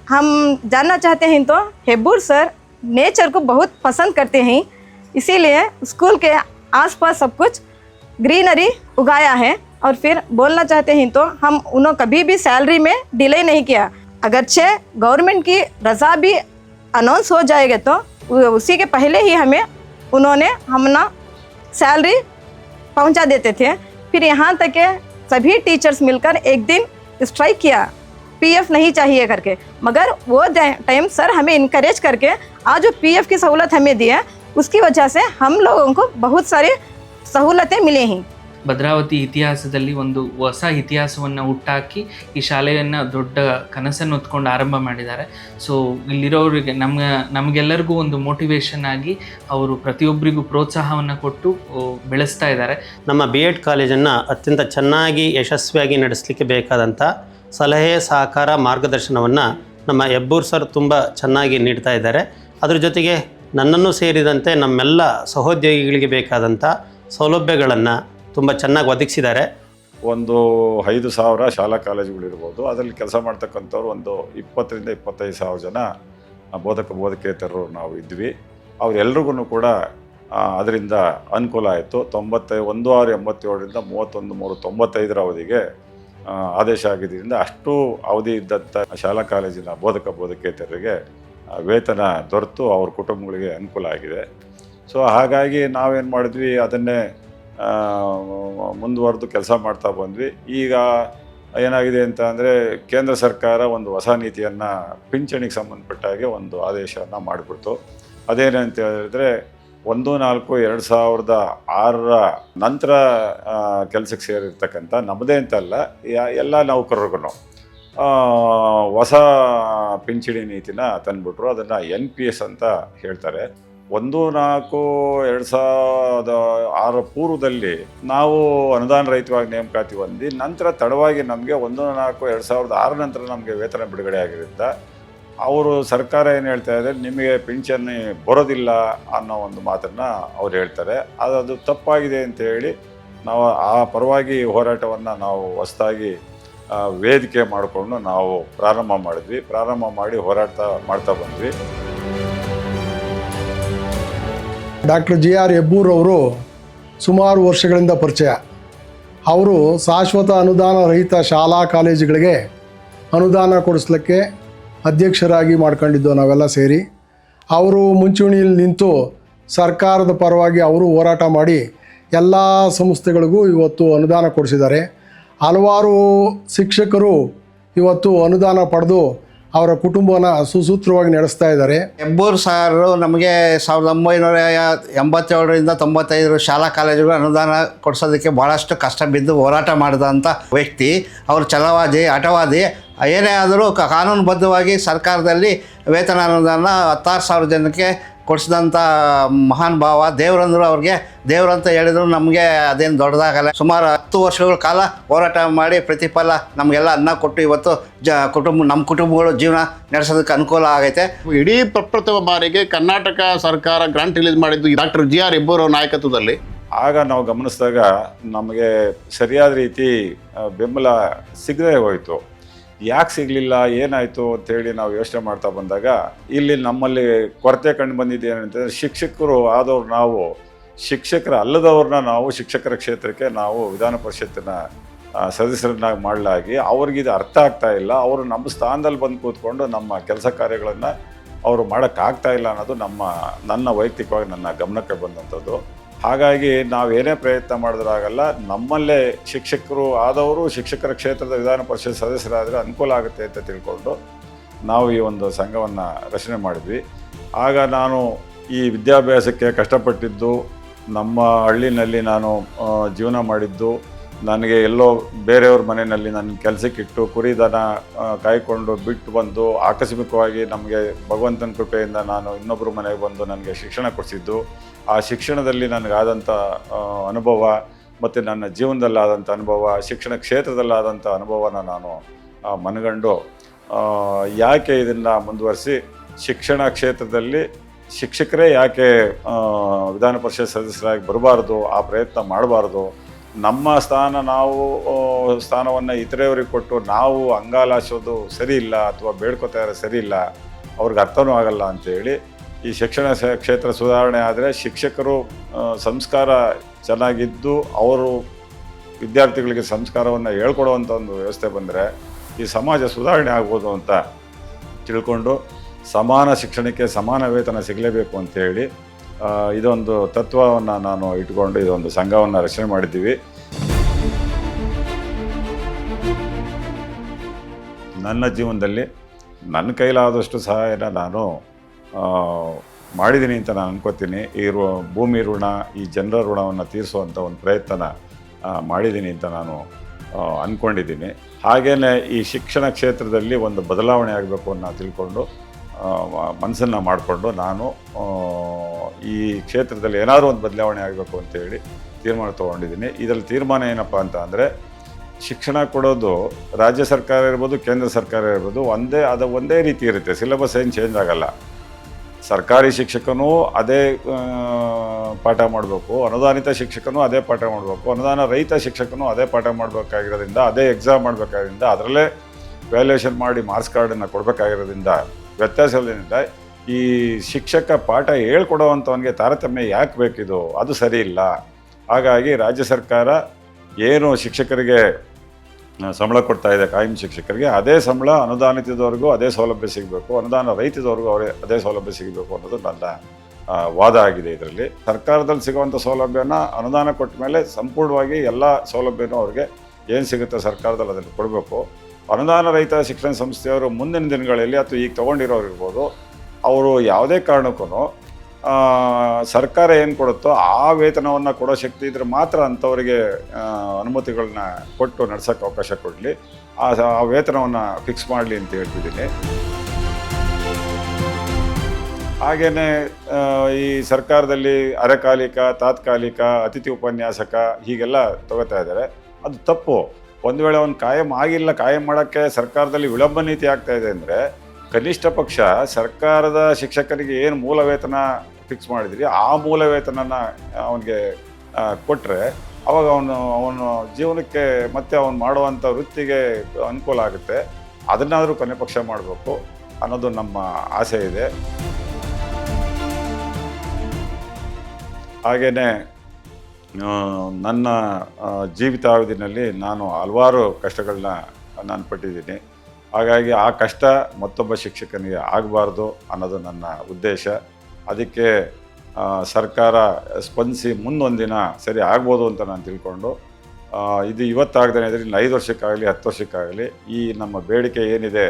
हम जानना चाहते हैं तो हेब्बूर सर नेचर को बहुत पसंद करते हैं इसीलिए स्कूल के आसपास सब कुछ ग्रीनरी उगाया है और फिर बोलना चाहते हैं तो हम उन्होंने कभी भी सैलरी में डिले नहीं किया। अगर अगरचे गवर्नमेंट की रजा भी अनाउंस हो जाएगा तो उसी के पहले ही हमें उन्होंने हमना सैलरी पहुँचा देते थे। फिर यहाँ तक के सभी टीचर्स मिलकर एक दिन स्ट्राइक किया। पीएफ नहीं चाहिए करके। मगर वो टाइम सर हमें इनकरेज करके आज जो पीएफ की सहूलत हमें दी है। उसकी वजह से हम लोगों को बहुत सारी ಸಹುಲತೆ ಮಿಲೆಹಿ. ಭದ್ರಾವತಿ ಇತಿಹಾಸದಲ್ಲಿ ಒಂದು ಹೊಸ ಇತಿಹಾಸವನ್ನು ಹುಟ್ಟಾಕಿ ಈ ಶಾಲೆಯನ್ನು ದೊಡ್ಡ ಕನಸನ್ನು ಹೊತ್ಕೊಂಡು ಆರಂಭ ಮಾಡಿದ್ದಾರೆ. ಸೊ ಇಲ್ಲಿರೋರಿಗೆ ನಮ್ಮ ನಮಗೆಲ್ಲರಿಗೂ ಒಂದು ಮೋಟಿವೇಶನ್ ಆಗಿ ಅವರು ಪ್ರತಿಯೊಬ್ಬರಿಗೂ ಪ್ರೋತ್ಸಾಹವನ್ನು ಕೊಟ್ಟು ಬೆಳೆಸ್ತಾ ಇದ್ದಾರೆ. ನಮ್ಮ ಬಿ ಎಡ್ ಕಾಲೇಜನ್ನು ಅತ್ಯಂತ ಚೆನ್ನಾಗಿ ಯಶಸ್ವಿಯಾಗಿ ನಡೆಸಲಿಕ್ಕೆ ಬೇಕಾದಂಥ ಸಲಹೆ ಸಹಕಾರ ಮಾರ್ಗದರ್ಶನವನ್ನು ನಮ್ಮ ಹೆಬ್ಬೂರ್ ಸರ್ ತುಂಬ ಚೆನ್ನಾಗಿ ನೀಡ್ತಾ ಇದ್ದಾರೆ. ಅದರ ಜೊತೆಗೆ ನನ್ನನ್ನು ಸೇರಿದಂತೆ ನಮ್ಮೆಲ್ಲ ಸಹೋದ್ಯೋಗಿಗಳಿಗೆ ಬೇಕಾದಂಥ ಸೌಲಭ್ಯಗಳನ್ನು ತುಂಬ ಚೆನ್ನಾಗಿ ಒದಗಿಸಿದ್ದಾರೆ. ಒಂದು ಐದು ಸಾವಿರ ಶಾಲಾ ಕಾಲೇಜುಗಳಿರ್ಬೋದು ಅದರಲ್ಲಿ ಕೆಲಸ ಮಾಡ್ತಕ್ಕಂಥವ್ರು ಒಂದು ಇಪ್ಪತ್ತರಿಂದ ಇಪ್ಪತ್ತೈದು ಸಾವಿರ ಜನ ಬೋಧಕ ಬೋಧಕೇತರರು ನಾವು ಇದ್ವಿ. ಅವರೆಲ್ರಿಗೂ ಕೂಡ ಅದರಿಂದ ಅನುಕೂಲ ಆಯಿತು. ತೊಂಬತ್ತೈ, ಒಂದು ಆರು ಎಂಬತ್ತೇಳರಿಂದ ಮೂವತ್ತೊಂದು, ಮೂರು ತೊಂಬತ್ತೈದರ ಅವಧಿಗೆ ಆದೇಶ ಆಗಿದ್ದರಿಂದ ಅಷ್ಟು ಅವಧಿ ಇದ್ದಂಥ ಶಾಲಾ ಕಾಲೇಜಿನ ಬೋಧಕ ಬೋಧಕೇತರರಿಗೆ ವೇತನ ದೊರೆತು. ಅವ್ರ ಕುಟುಂಬಗಳಿಗೆ ಅನುಕೂಲ ಆಗಿದೆ. ಸೊ ಹಾಗಾಗಿ ನಾವೇನು ಮಾಡಿದ್ವಿ, ಅದನ್ನೇ ಮುಂದುವರೆದು ಕೆಲಸ ಮಾಡ್ತಾ ಬಂದ್ವಿ. ಈಗ ಏನಾಗಿದೆ ಅಂತ ಅಂದರೆ, ಕೇಂದ್ರ ಸರ್ಕಾರ ಒಂದು ಹೊಸ ನೀತಿಯನ್ನು, ಪಿಂಚಣಿಗೆ ಸಂಬಂಧಪಟ್ಟ ಹಾಗೆ ಒಂದು ಆದೇಶವನ್ನು ಮಾಡಿಬಿಡ್ತು. ಅದೇನಂತ ಹೇಳಿದ್ರೆ, ಒಂದು, ನಾಲ್ಕು, ಎರಡು ಸಾವಿರದ ಆರರ ನಂತರ ಕೆಲಸಕ್ಕೆ ಸೇರಿರ್ತಕ್ಕಂಥ ನಮ್ಮದೇ ಅಂತಲ್ಲ ಎಲ್ಲ ನೌಕರರಿಗೂ ಹೊಸ ಪಿಂಚಣಿ ನೀತಿನ ತಂದ್ಬಿಟ್ರು. ಅದನ್ನು ಎನ್ ಪಿ ಎಸ್ ಅಂತ ಹೇಳ್ತಾರೆ. ಒಂದು, ನಾಲ್ಕು, ಎರಡು ಸಾವಿರದ ಆರ ಪೂರ್ವದಲ್ಲಿ ನಾವು ಅನುದಾನ ರಹಿತವಾಗಿ ನೇಮಕಾತಿ ಹೊಂದಿ ನಂತರ ತಡವಾಗಿ ನಮಗೆ ಒಂದು, ನಾಲ್ಕು, ಎರಡು ಸಾವಿರದ ಆರ ನಂತರ ನಮಗೆ ವೇತನ ಬಿಡುಗಡೆ ಆಗಿರುತ್ತೆ, ಅವರು ಸರ್ಕಾರ ಏನು ಹೇಳ್ತಾ ಇದೆ, ನಿಮಗೆ ಪಿಂಚಣಿ ಬರೋದಿಲ್ಲ ಅನ್ನೋ ಒಂದು ಮಾತನ್ನು ಅವ್ರು ಹೇಳ್ತಾರೆ. ಅದು ಅದು ತಪ್ಪಾಗಿದೆ ಅಂತ ಹೇಳಿ ನಾವು ಆ ಪರವಾಗಿ ಹೋರಾಟವನ್ನು ನಾವು ಹೊಸದಾಗಿ ವೇದಿಕೆ ಮಾಡಿಕೊಂಡು ನಾವು ಪ್ರಾರಂಭ ಮಾಡಿದ್ವಿ. ಪ್ರಾರಂಭ ಮಾಡಿ ಹೋರಾಟ ಮಾಡ್ತಾ ಬಂದ್ವಿ. ಡಾಕ್ಟರ್ ಜಿ ಆರ್ ಹೆಬ್ಬೂರವರು ಸುಮಾರು ವರ್ಷಗಳಿಂದ ಪರಿಚಯ. ಅವರು ಶಾಶ್ವತ ಅನುದಾನ ರಹಿತ ಶಾಲಾ ಕಾಲೇಜುಗಳಿಗೆ ಅನುದಾನ ಕೊಡಿಸ್ಲಿಕ್ಕೆ ಅಧ್ಯಕ್ಷರಾಗಿ ಮಾಡ್ಕೊಂಡಿದ್ದು ನಾವೆಲ್ಲ ಸೇರಿ. ಅವರು ಮುಂಚೂಣಿಯಲ್ಲಿ ನಿಂತು ಸರ್ಕಾರದ ಪರವಾಗಿ ಅವರು ಹೋರಾಟ ಮಾಡಿ ಎಲ್ಲ ಸಂಸ್ಥೆಗಳಿಗೂ ಇವತ್ತು ಅನುದಾನ ಕೊಡಿಸಿದ್ದಾರೆ. ಹಲವಾರು ಶಿಕ್ಷಕರು ಇವತ್ತು ಅನುದಾನ ಪಡೆದು ಅವರ ಕುಟುಂಬನ ಸುಸೂತ್ರವಾಗಿ ನಡೆಸ್ತಾ ಇದ್ದಾರೆ. ಹೆಬ್ಬೂರ್ ಸಾರು ನಮಗೆ ಸಾವಿರದ ಒಂಬೈನೂರ ಎಂಬತ್ತೇಳರಿಂದ ತೊಂಬತ್ತೈದರ ಶಾಲಾ ಕಾಲೇಜುಗಳು ಅನುದಾನ ಕೊಡಿಸೋದಕ್ಕೆ ಭಾಳಷ್ಟು ಕಷ್ಟ ಬಿದ್ದು ಹೋರಾಟ ಮಾಡಿದಂಥ ವ್ಯಕ್ತಿ. ಅವರು ಛಲವಾದಿ, ಹಠವಾದಿ, ಏನೇ ಆದರೂ ಕಾನೂನುಬದ್ಧವಾಗಿ ಸರ್ಕಾರದಲ್ಲಿ ವೇತನ ಅನುದಾನ ಹತ್ತಾರು ಸಾವಿರ ಜನಕ್ಕೆ ಕೊಡಿಸಿದಂಥ ಮಹಾನ್ ಭಾವ ದೇವರಂದ್ರು ಅವ್ರಿಗೆ. ದೇವರಂತ ಹೇಳಿದ್ರು ನಮಗೆ ಅದೇನು ದೊಡ್ಡದಾಗಲ್ಲ. ಸುಮಾರು ಹತ್ತು ವರ್ಷಗಳ ಕಾಲ ಹೋರಾಟ ಮಾಡಿ ಪ್ರತಿಫಲ ನಮಗೆಲ್ಲ ಅನ್ನ ಕೊಟ್ಟು ಇವತ್ತು ಜ ಕುಟುಂಬ ನಮ್ಮ ಕುಟುಂಬಗಳು ಜೀವನ ನಡೆಸೋದಕ್ಕೆ ಅನುಕೂಲ ಆಗೈತೆ. ಇಡೀ ಪ್ರಪ್ರಥಮ ಬಾರಿಗೆ ಕರ್ನಾಟಕ ಸರ್ಕಾರ ಗ್ರಾಂಟ್ ರಿಲೀಸ್ ಮಾಡಿದ್ದು ಡಾಕ್ಟರ್ ಜಿ ಆರ್ ಇಬ್ಬರು ನಾಯಕತ್ವದಲ್ಲಿ. ಆಗ ನಾವು ಗಮನಿಸಿದಾಗ ನಮಗೆ ಸರಿಯಾದ ರೀತಿ ಬೆಂಬಲ ಸಿಗದೇ ಹೋಯಿತು. ಯಾಕೆ ಸಿಗಲಿಲ್ಲ, ಏನಾಯಿತು ಅಂತೇಳಿ ನಾವು ಯೋಚನೆ ಮಾಡ್ತಾ ಬಂದಾಗ, ಇಲ್ಲಿ ನಮ್ಮಲ್ಲಿ ಕೊರತೆ ಕಂಡು ಬಂದಿದ್ದು ಏನಂತಂದರೆ ಶಿಕ್ಷಕರು ಆದವ್ರು ನಾವು, ಶಿಕ್ಷಕರ ಅಲ್ಲದವ್ರನ್ನ ನಾವು ಶಿಕ್ಷಕರ ಕ್ಷೇತ್ರಕ್ಕೆ ನಾವು ವಿಧಾನ ಪರಿಷತ್ತಿನ ಸದಸ್ಯರನ್ನಾಗಿ ಮಾಡಲಾಗಿ ಅವ್ರಿಗೆ ಇದು ಅರ್ಥ ಆಗ್ತಾ ಇಲ್ಲ. ಅವರು ನಮ್ಮ ಸ್ಥಾನದಲ್ಲಿ ಬಂದು ಕೂತ್ಕೊಂಡು ನಮ್ಮ ಕೆಲಸ ಕಾರ್ಯಗಳನ್ನು ಅವರು ಮಾಡೋಕ್ಕಾಗ್ತಾ ಇಲ್ಲ ಅನ್ನೋದು ನಮ್ಮ, ನನ್ನ ವೈಯಕ್ತಿಕವಾಗಿ ನನ್ನ ಗಮನಕ್ಕೆ ಬಂದಂಥದ್ದು. ಹಾಗಾಗಿ ನಾವೇನೇ ಪ್ರಯತ್ನ ಮಾಡಿದ್ರಾಗಲ್ಲ ನಮ್ಮಲ್ಲೇ ಶಿಕ್ಷಕರು ಆದವರು ಶಿಕ್ಷಕರ ಕ್ಷೇತ್ರದ ವಿಧಾನ ಪರಿಷತ್ ಸದಸ್ಯರಾದರೆ ಅನುಕೂಲ ಆಗುತ್ತೆ ಅಂತ ತಿಳ್ಕೊಂಡು ನಾವು ಈ ಒಂದು ಸಂಘವನ್ನು ರಚನೆ ಮಾಡಿದ್ವಿ. ಆಗ ನಾನು ಈ ವಿದ್ಯಾಭ್ಯಾಸಕ್ಕೆ ಕಷ್ಟಪಟ್ಟಿದ್ದು ನಮ್ಮ ಹಳ್ಳಿನಲ್ಲಿ ನಾನು ಜೀವನ ಮಾಡಿದ್ದು ನನಗೆ ಎಲ್ಲೋ ಬೇರೆಯವ್ರ ಮನೆಯಲ್ಲಿ ನನ್ನ ಕೆಲಸಕ್ಕಿಟ್ಟು ಕುರಿ ದನ ಆ, ಕಾಯ್ಕೊಂಡು ಬಿಟ್ಟು ಬಂದು ಆಕಸ್ಮಿಕವಾಗಿ ನಮಗೆ ಭಗವಂತನ ಕೃಪೆಯಿಂದ ನಾನು ಇನ್ನೊಬ್ಬರು ಮನೆಗೆ ಬಂದು ನನಗೆ ಶಿಕ್ಷಣ ಕೊಡಿಸಿದ್ದು. ಆ ಶಿಕ್ಷಣದಲ್ಲಿ ನನಗಾದಂಥ ಅನುಭವ ಮತ್ತು ನನ್ನ ಜೀವನದಲ್ಲಾದಂಥ ಅನುಭವ, ಶಿಕ್ಷಣ ಕ್ಷೇತ್ರದಲ್ಲಾದಂಥ ಅನುಭವನ ನಾನು ಮನಗಂಡು ಯಾಕೆ ಇದನ್ನು ಮುಂದುವರಿಸಿ ಶಿಕ್ಷಣ ಕ್ಷೇತ್ರದಲ್ಲಿ ಶಿಕ್ಷಕರೇ ಯಾಕೆ ವಿಧಾನ ಪರಿಷತ್ ಸದಸ್ಯರಾಗಿ ಬರಬಾರ್ದು, ಆ ಪ್ರಯತ್ನ ಮಾಡಬಾರ್ದು? ನಮ್ಮ ಸ್ಥಾನ ನಾವು ಸ್ಥಾನವನ್ನು ಇತರೆಯವರಿಗೆ ಕೊಟ್ಟು ನಾವು ಅಂಗಾಲಾಸೋದು ಸರಿ ಇಲ್ಲ ಅಥವಾ ಬೇಡ್ಕೋತಾ ಇರೋ ಸರಿ ಇಲ್ಲ ಅವ್ರಿಗೆ ಅರ್ಥನೂ ಆಗಲ್ಲ ಅಂತೇಳಿ ಈ ಶಿಕ್ಷಣ ಕ್ಷೇತ್ರ ಸುಧಾರಣೆ ಆದರೆ ಶಿಕ್ಷಕರು ಸಂಸ್ಕಾರ ಚೆನ್ನಾಗಿದ್ದು ಅವರು ವಿದ್ಯಾರ್ಥಿಗಳಿಗೆ ಸಂಸ್ಕಾರವನ್ನು ಹೇಳ್ಕೊಡುವಂಥ ಒಂದು ವ್ಯವಸ್ಥೆ ಬಂದರೆ ಈ ಸಮಾಜ ಸುಧಾರಣೆ ಆಗ್ಬೋದು ಅಂತ ತಿಳ್ಕೊಂಡು ಸಮಾನ ಶಿಕ್ಷಣಕ್ಕೆ ಸಮಾನ ವೇತನ ಸಿಗಲೇಬೇಕು ಅಂತೇಳಿ ಇದೊಂದು ತತ್ವವನ್ನು ನಾನು ಇಟ್ಕೊಂಡು ಇದೊಂದು ಸಂಘವನ್ನು ರಚನೆ ಮಾಡಿದ್ದೀವಿ. ನನ್ನ ಜೀವನದಲ್ಲಿ ನನ್ನ ಕೈಲಾದಷ್ಟು ಸಹಾಯನ ನಾನು ಮಾಡಿದ್ದೀನಿ ಅಂತ ನಾನು ಅನ್ಕೋತೀನಿ. ಈ ಋ, ಭೂಮಿ ಋಣ, ಈ ಜನರ ಋಣವನ್ನು ತೀರಿಸುವಂಥ ಒಂದು ಪ್ರಯತ್ನ ಮಾಡಿದ್ದೀನಿ ಅಂತ ನಾನು ಅಂದ್ಕೊಂಡಿದ್ದೀನಿ ಹಾಗೆಯೇ ಈ ಶಿಕ್ಷಣ ಕ್ಷೇತ್ರದಲ್ಲಿ ಒಂದು ಬದಲಾವಣೆ ಆಗಬೇಕು ಅನ್ನೋ ತಿಳ್ಕೊಂಡು ಮನಸ್ಸನ್ನು ಮಾಡಿಕೊಂಡು ನಾನು ಈ ಕ್ಷೇತ್ರದಲ್ಲಿ ಏನಾದರೂ ಒಂದು ಬದಲಾವಣೆ ಆಗಬೇಕು ಅಂತೇಳಿ ತೀರ್ಮಾನ ತೊಗೊಂಡಿದ್ದೀನಿ ಇದರಲ್ಲಿ ತೀರ್ಮಾನ ಏನಪ್ಪ ಅಂತ ಅಂದರೆ, ಶಿಕ್ಷಣ ಕೊಡೋದು ರಾಜ್ಯ ಸರ್ಕಾರ ಇರ್ಬೋದು, ಕೇಂದ್ರ ಸರ್ಕಾರ ಇರ್ಬೋದು, ಒಂದೇ, ಅದು ಒಂದೇ ರೀತಿ ಇರುತ್ತೆ. ಸಿಲೆಬಸ್ ಏನು ಚೇಂಜ್ ಆಗಲ್ಲ. ಸರ್ಕಾರಿ ಶಿಕ್ಷಕನೂ ಅದೇ ಪಾಠ ಮಾಡಬೇಕು, ಅನುದಾನಿತ ಶಿಕ್ಷಕನೂ ಅದೇ ಪಾಠ ಮಾಡಬೇಕು, ಅನುದಾನ ರಹಿತ ಶಿಕ್ಷಕನೂ ಅದೇ ಪಾಠ ಮಾಡಬೇಕಾಗಿರೋದ್ರಿಂದ, ಅದೇ ಎಕ್ಸಾಮ್ ಮಾಡಬೇಕಾಗಿರೋದ್ರಿಂದ, ಅದರಲ್ಲೇ ವ್ಯಾಲ್ಯೂಯೇಷನ್ ಮಾಡಿ ಮಾರ್ಕ್ಸ್ ಕಾರ್ಡನ್ನು ಕೊಡಬೇಕಾಗಿರೋದ್ರಿಂದ ವ್ಯತ್ಯಾಸದಿಂದ ಈ ಶಿಕ್ಷಕ ಪಾಠ ಹೇಳ್ಕೊಡೋವಂಥವನಿಗೆ ತಾರತಮ್ಯ ಯಾಕೆ ಬೇಕಿದು? ಅದು ಸರಿ ಇಲ್ಲ. ಹಾಗಾಗಿ ರಾಜ್ಯ ಸರ್ಕಾರ ಏನು ಶಿಕ್ಷಕರಿಗೆ ಸಂಬಳ ಕೊಡ್ತಾ ಇದೆ ಕಾಯಂ ಶಿಕ್ಷಕರಿಗೆ, ಅದೇ ಸಂಬಳ ಅನುದಾನಿತದವರೆಗೂ ಅದೇ ಸೌಲಭ್ಯ ಸಿಗಬೇಕು, ಅನುದಾನ ರೈತದವರೆಗೂ ಅವರೇ ಅದೇ ಸೌಲಭ್ಯ ಸಿಗಬೇಕು ಅನ್ನೋದು ನನ್ನ ವಾದ ಆಗಿದೆ ಇದರಲ್ಲಿ. ಸರ್ಕಾರದಲ್ಲಿ ಸಿಗುವಂಥ ಸೌಲಭ್ಯನ ಅನುದಾನ ಕೊಟ್ಟ ಮೇಲೆ ಸಂಪೂರ್ಣವಾಗಿ ಎಲ್ಲ ಸೌಲಭ್ಯನೂ ಅವ್ರಿಗೆ ಏನು ಸಿಗುತ್ತೆ ಸರ್ಕಾರದಲ್ಲಿ ಅದನ್ನು ಕೊಡಬೇಕು. ಅನುದಾನ ರಹಿತ ಶಿಕ್ಷಣ ಸಂಸ್ಥೆಯವರು ಮುಂದಿನ ದಿನಗಳಲ್ಲಿ ಅಥವಾ ಈಗ ತೊಗೊಂಡಿರೋರು ಇರ್ಬೋದು, ಅವರು ಯಾವುದೇ ಕಾರಣಕ್ಕೂ ಸರ್ಕಾರ ಏನು ಕೊಡುತ್ತೋ ಆ ವೇತನವನ್ನು ಕೊಡೋ ಶಕ್ತಿ ಇದ್ರೆ ಮಾತ್ರ ಅಂಥವರಿಗೆ ಅನುಮತಿಗಳನ್ನ ಕೊಟ್ಟು ನಡೆಸೋಕ್ಕೆ ಅವಕಾಶ ಕೊಡಲಿ. ಆ ಆ ವೇತನವನ್ನು ಫಿಕ್ಸ್ ಮಾಡಲಿ ಅಂತ ಹೇಳ್ತಿದ್ದೀನಿ. ಹಾಗೆಯೇ ಈ ಸರ್ಕಾರದಲ್ಲಿ ಅರೆಕಾಲಿಕ, ತಾತ್ಕಾಲಿಕ, ಅತಿಥಿ ಉಪನ್ಯಾಸಕ ಹೀಗೆಲ್ಲ ತಗೋತಾ ಇದ್ದಾರೆ. ಅದು ತಪ್ಪು. ಒಂದು ವೇಳೆ ಅವ್ನು ಕಾಯಂ ಆಗಿಲ್ಲ, ಕಾಯಂ ಮಾಡೋಕ್ಕೆ ಸರ್ಕಾರದಲ್ಲಿ ವಿಳಂಬ ನೀತಿ ಆಗ್ತಾ ಇದೆ ಅಂದರೆ ಕನಿಷ್ಠ ಪಕ್ಷ ಸರ್ಕಾರದ ಶಿಕ್ಷಕರಿಗೆ ಏನು ಮೂಲ ವೇತನ ಫಿಕ್ಸ್ ಮಾಡಿದ್ರಿ ಆ ಮೂಲ ವೇತನನ ಅವನಿಗೆ ಕೊಟ್ಟರೆ ಅವಾಗ ಅವನು ಅವನು ಜೀವನಕ್ಕೆ ಮತ್ತೆ ಅವನು ಮಾಡುವಂಥ ವೃತ್ತಿಗೆ ಅನುಕೂಲ ಆಗುತ್ತೆ. ಅದನ್ನಾದರೂ ಕೊನೆ ಪಕ್ಷ ಮಾಡಬೇಕು ಅನ್ನೋದು ನಮ್ಮ ಆಸೆ ಇದೆ. ಹಾಗೆಯೇ ನನ್ನ ಜೀವಿತಾವಧಿನಲ್ಲಿ ನಾನು ಹಲವಾರು ಕಷ್ಟಗಳನ್ನ ನಾನು ಪಟ್ಟಿದ್ದೀನಿ. ಹಾಗಾಗಿ ಆ ಕಷ್ಟ ಮತ್ತೊಬ್ಬ ಶಿಕ್ಷಕನಿಗೆ ಆಗಬಾರ್ದು ಅನ್ನೋದು ನನ್ನ ಉದ್ದೇಶ. ಅದಕ್ಕೆ ಸರ್ಕಾರ ಸ್ಪಂದಿಸಿ ಮುಂದೊಂದಿನ ಸರಿ ಆಗ್ಬೋದು ಅಂತ ನಾನು ತಿಳ್ಕೊಂಡು ಇದು ಇವತ್ತಾಗದೇ ಇದ್ರೆ ಇನ್ನು ಐದು ವರ್ಷಕ್ಕಾಗಲಿ, ಹತ್ತು ವರ್ಷಕ್ಕಾಗಲಿ ಈ ನಮ್ಮ ಬೇಡಿಕೆ ಏನಿದೆ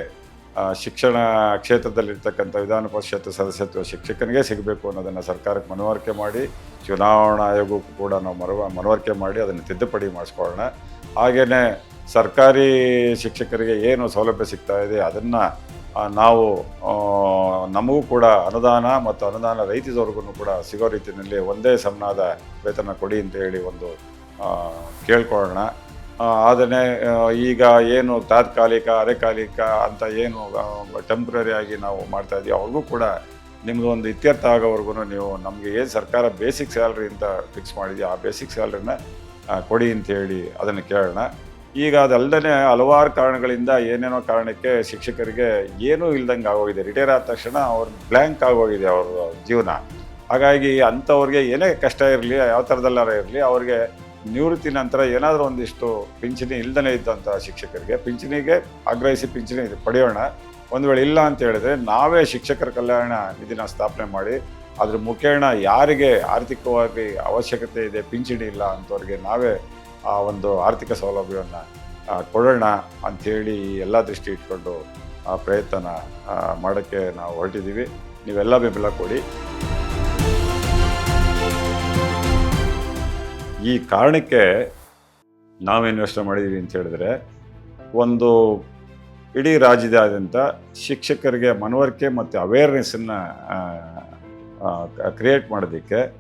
ಶಿಕ್ಷಣ ಕ್ಷೇತ್ರದಲ್ಲಿರ್ತಕ್ಕಂಥ ವಿಧಾನ ಪರಿಷತ್ ಸದಸ್ಯತ್ವ ಶಿಕ್ಷಕನಿಗೆ ಸಿಗಬೇಕು ಅನ್ನೋದನ್ನು ಸರ್ಕಾರಕ್ಕೆ ಮನವರಿಕೆ ಮಾಡಿ, ಚುನಾವಣಾ ಆಯೋಗಕ್ಕೂ ಕೂಡ ನಾವು ಮನವ ಮನವರಿಕೆ ಮಾಡಿ ಅದನ್ನು ತಿದ್ದುಪಡಿ ಮಾಡಿಸ್ಕೊಳ್ಳೋಣ. ಹಾಗೆಯೇ ಸರ್ಕಾರಿ ಶಿಕ್ಷಕರಿಗೆ ಏನು ಸೌಲಭ್ಯ ಸಿಗ್ತಾ ಇದೆ, ಅದನ್ನು ನಾವು ನಮಗೂ ಕೂಡ ಅನುದಾನ ಮತ್ತು ಅನುದಾನ ರೈತದವ್ರಿಗೂ ಕೂಡ ಸಿಗೋ ರೀತಿಯಲ್ಲಿ ಒಂದೇ ಸಮನಾದ ವೇತನ ಕೊಡಿ ಅಂತ ಹೇಳಿ ಒಂದು ಕೇಳ್ಕೊಳ್ಳೋಣ. ಆದರೆ ಈಗ ಏನು ತಾತ್ಕಾಲಿಕ, ಅರೆಕಾಲಿಕ ಅಂತ ಏನು ಟೆಂಪ್ರರಿ ಆಗಿ ನಾವು ಮಾಡ್ತಾ ಇದ್ದೀವಿ ಅವ್ರಿಗೂ ಕೂಡ ನಿಮ್ಮದು ಒಂದು ಇತ್ಯರ್ಥ ಆಗೋವರೆಗೂ ನೀವು ನಮಗೆ ಏನು ಸರ್ಕಾರ ಬೇಸಿಕ್ ಸ್ಯಾಲ್ರಿ ಅಂತ ಫಿಕ್ಸ್ ಮಾಡಿದೆಯೋ? ಆ ಬೇಸಿಕ್ ಸ್ಯಾಲ್ರಿನ ಕೊಡಿ ಅಂತ ಹೇಳಿ ಅದನ್ನು ಕೇಳೋಣ. ಈಗ ಅದಲ್ಲದೆ ಹಲವಾರು ಕಾರಣಗಳಿಂದ ಏನೇನೋ ಕಾರಣಕ್ಕೆ ಶಿಕ್ಷಕರಿಗೆ ಏನೂ ಇಲ್ದಂಗೆ ಆಗೋಗಿದೆ. ರಿಟೈರ್ ಆದ ತಕ್ಷಣ ಅವ್ರು ಬ್ಲ್ಯಾಂಕ್ ಆಗೋಗಿದೆ ಅವ್ರ ಜೀವನ. ಹಾಗಾಗಿ ಅಂಥವ್ರಿಗೆ ಏನೇ ಕಷ್ಟ ಇರಲಿ, ಯಾವ ಥರದಲ್ಲಾರ ಇರಲಿ, ಅವ್ರಿಗೆ ನಿವೃತ್ತಿ ನಂತರ ಏನಾದರೂ ಒಂದಿಷ್ಟು ಪಿಂಚಣಿ ಇಲ್ದಲೇ ಇದ್ದಂಥ ಶಿಕ್ಷಕರಿಗೆ, ಪಿಂಚಣಿಗೆ ಆಗ್ರಹಿಸಿ ಪಿಂಚಣಿ ಪಡೆಯೋಣ. ಒಂದು ವೇಳೆ ಇಲ್ಲ ಅಂತ ಹೇಳಿದ್ರೆ ನಾವೇ ಶಿಕ್ಷಕರ ಕಲ್ಯಾಣ ನಿಧಿನ ಸ್ಥಾಪನೆ ಮಾಡಿ, ಅದ್ರ ಮುಖೇಣ ಯಾರಿಗೆ ಆರ್ಥಿಕವಾಗಿ ಅವಶ್ಯಕತೆ ಇದೆ, ಪಿಂಚಣಿ ಇಲ್ಲ ಅಂಥವ್ರಿಗೆ ನಾವೇ ಆ ಒಂದು ಆರ್ಥಿಕ ಸೌಲಭ್ಯವನ್ನು ಕೊಡೋಣ ಅಂಥೇಳಿ ಎಲ್ಲ ದೃಷ್ಟಿ ಇಟ್ಕೊಂಡು, ಆ, ಪ್ರಯತ್ನ ಮಾಡೋಕ್ಕೆ ನಾವು ಹೊರಟಿದ್ದೀವಿ. ನೀವೆಲ್ಲ ಬೆಂಬಲ ಕೊಡಿ. ಈ ಕಾರಣಕ್ಕೆ ನಾವು ಇನ್ವೆಸ್ಟ್ ಮಾಡಿದ್ದೀವಿ ಅಂತ ಹೇಳಿದ್ರೆ, ಒಂದು ಇಡೀ ರಾಜ್ಯದಾದ್ಯಂತ ಶಿಕ್ಷಕರಿಗೆ ಮನವರಿಕೆ ಮತ್ತು ಅವೇರ್ನೆಸ್ಸನ್ನು ಕ್ರಿಯೇಟ್ ಮಾಡೋದಕ್ಕೆ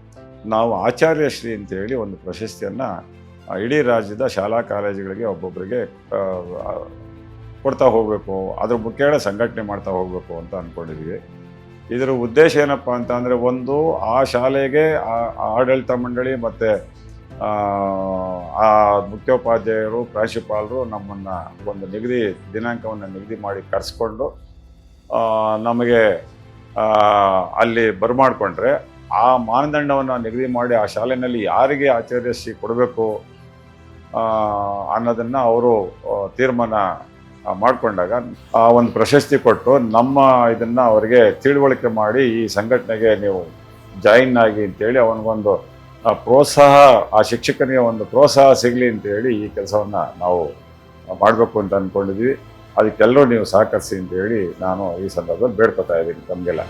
ನಾವು ಆಚಾರ್ಯಶ್ರೀ ಅಂತೇಳಿ ಒಂದು ಪ್ರಶಸ್ತಿಯನ್ನು ಇಡೀ ರಾಜ್ಯದ ಶಾಲಾ ಕಾಲೇಜುಗಳಿಗೆ ಒಬ್ಬೊಬ್ಬರಿಗೆ ಕೊಡ್ತಾ ಹೋಗಬೇಕು, ಅದ್ರ ಮುಖೇಣ ಸಂಘಟನೆ ಮಾಡ್ತಾ ಹೋಗಬೇಕು ಅಂತ ಅಂದ್ಕೊಂಡಿದ್ದೀವಿ ಇದರ ಉದ್ದೇಶ ಏನಪ್ಪ ಅಂತ ಅಂದರೆ ಒಂದು, ಆ ಶಾಲೆಗೆ ಆಡಳಿತ ಮಂಡಳಿ ಮತ್ತು, ಆ ಮುಖ್ಯೋಪಾಧ್ಯಾಯರು, ಪ್ರಾಂಶುಪಾಲರು ನಮ್ಮನ್ನು ಒಂದು ನಿಗದಿ ದಿನಾಂಕವನ್ನು ನಿಗದಿ ಮಾಡಿ ಕರೆಸ್ಕೊಂಡು ನಮಗೆ ಅಲ್ಲಿ ಬರಮಾಡಿಕೊಂಡ್ರೆ ಆ ಮಾನದಂಡವನ್ನು ನಿಗದಿ ಮಾಡಿ ಆ ಶಾಲೆಯಲ್ಲಿ ಯಾರಿಗೆ ಆಚಾರ್ಯಶ್ರೀ ಕೊಡಬೇಕು ಅನ್ನೋದನ್ನು ಅವರು ತೀರ್ಮಾನ ಮಾಡಿಕೊಂಡಾಗ, ಆ, ಒಂದು ಪ್ರಶಸ್ತಿ ಕೊಟ್ಟು ನಮ್ಮ ಇದನ್ನು ಅವರಿಗೆ ತಿಳುವಳಿಕೆ ಮಾಡಿ ಈ ಸಂಘಟನೆಗೆ ನೀವು ಜಾಯಿನ್ ಆಗಿ ಅಂತೇಳಿ ಅವನಿಗೊಂದು ಪ್ರೋತ್ಸಾಹ, ಆ ಶಿಕ್ಷಕನಿಗೆ ಒಂದು ಪ್ರೋತ್ಸಾಹ ಸಿಗಲಿ ಅಂತೇಳಿ ಈ ಕೆಲಸವನ್ನು ನಾವು ಮಾಡಬೇಕು ಅಂತ ಅಂದ್ಕೊಂಡಿದ್ವಿ ಅದಕ್ಕೆಲ್ಲರೂ ನೀವು ಸಹಕರಿಸಿ ಅಂತೇಳಿ ನಾನು ಈ ಸಂದರ್ಭದಲ್ಲಿ ಬೇಡ್ಕೊತಾ ಇದ್ದೀನಿ. ತಮಗೆಲ್ಲ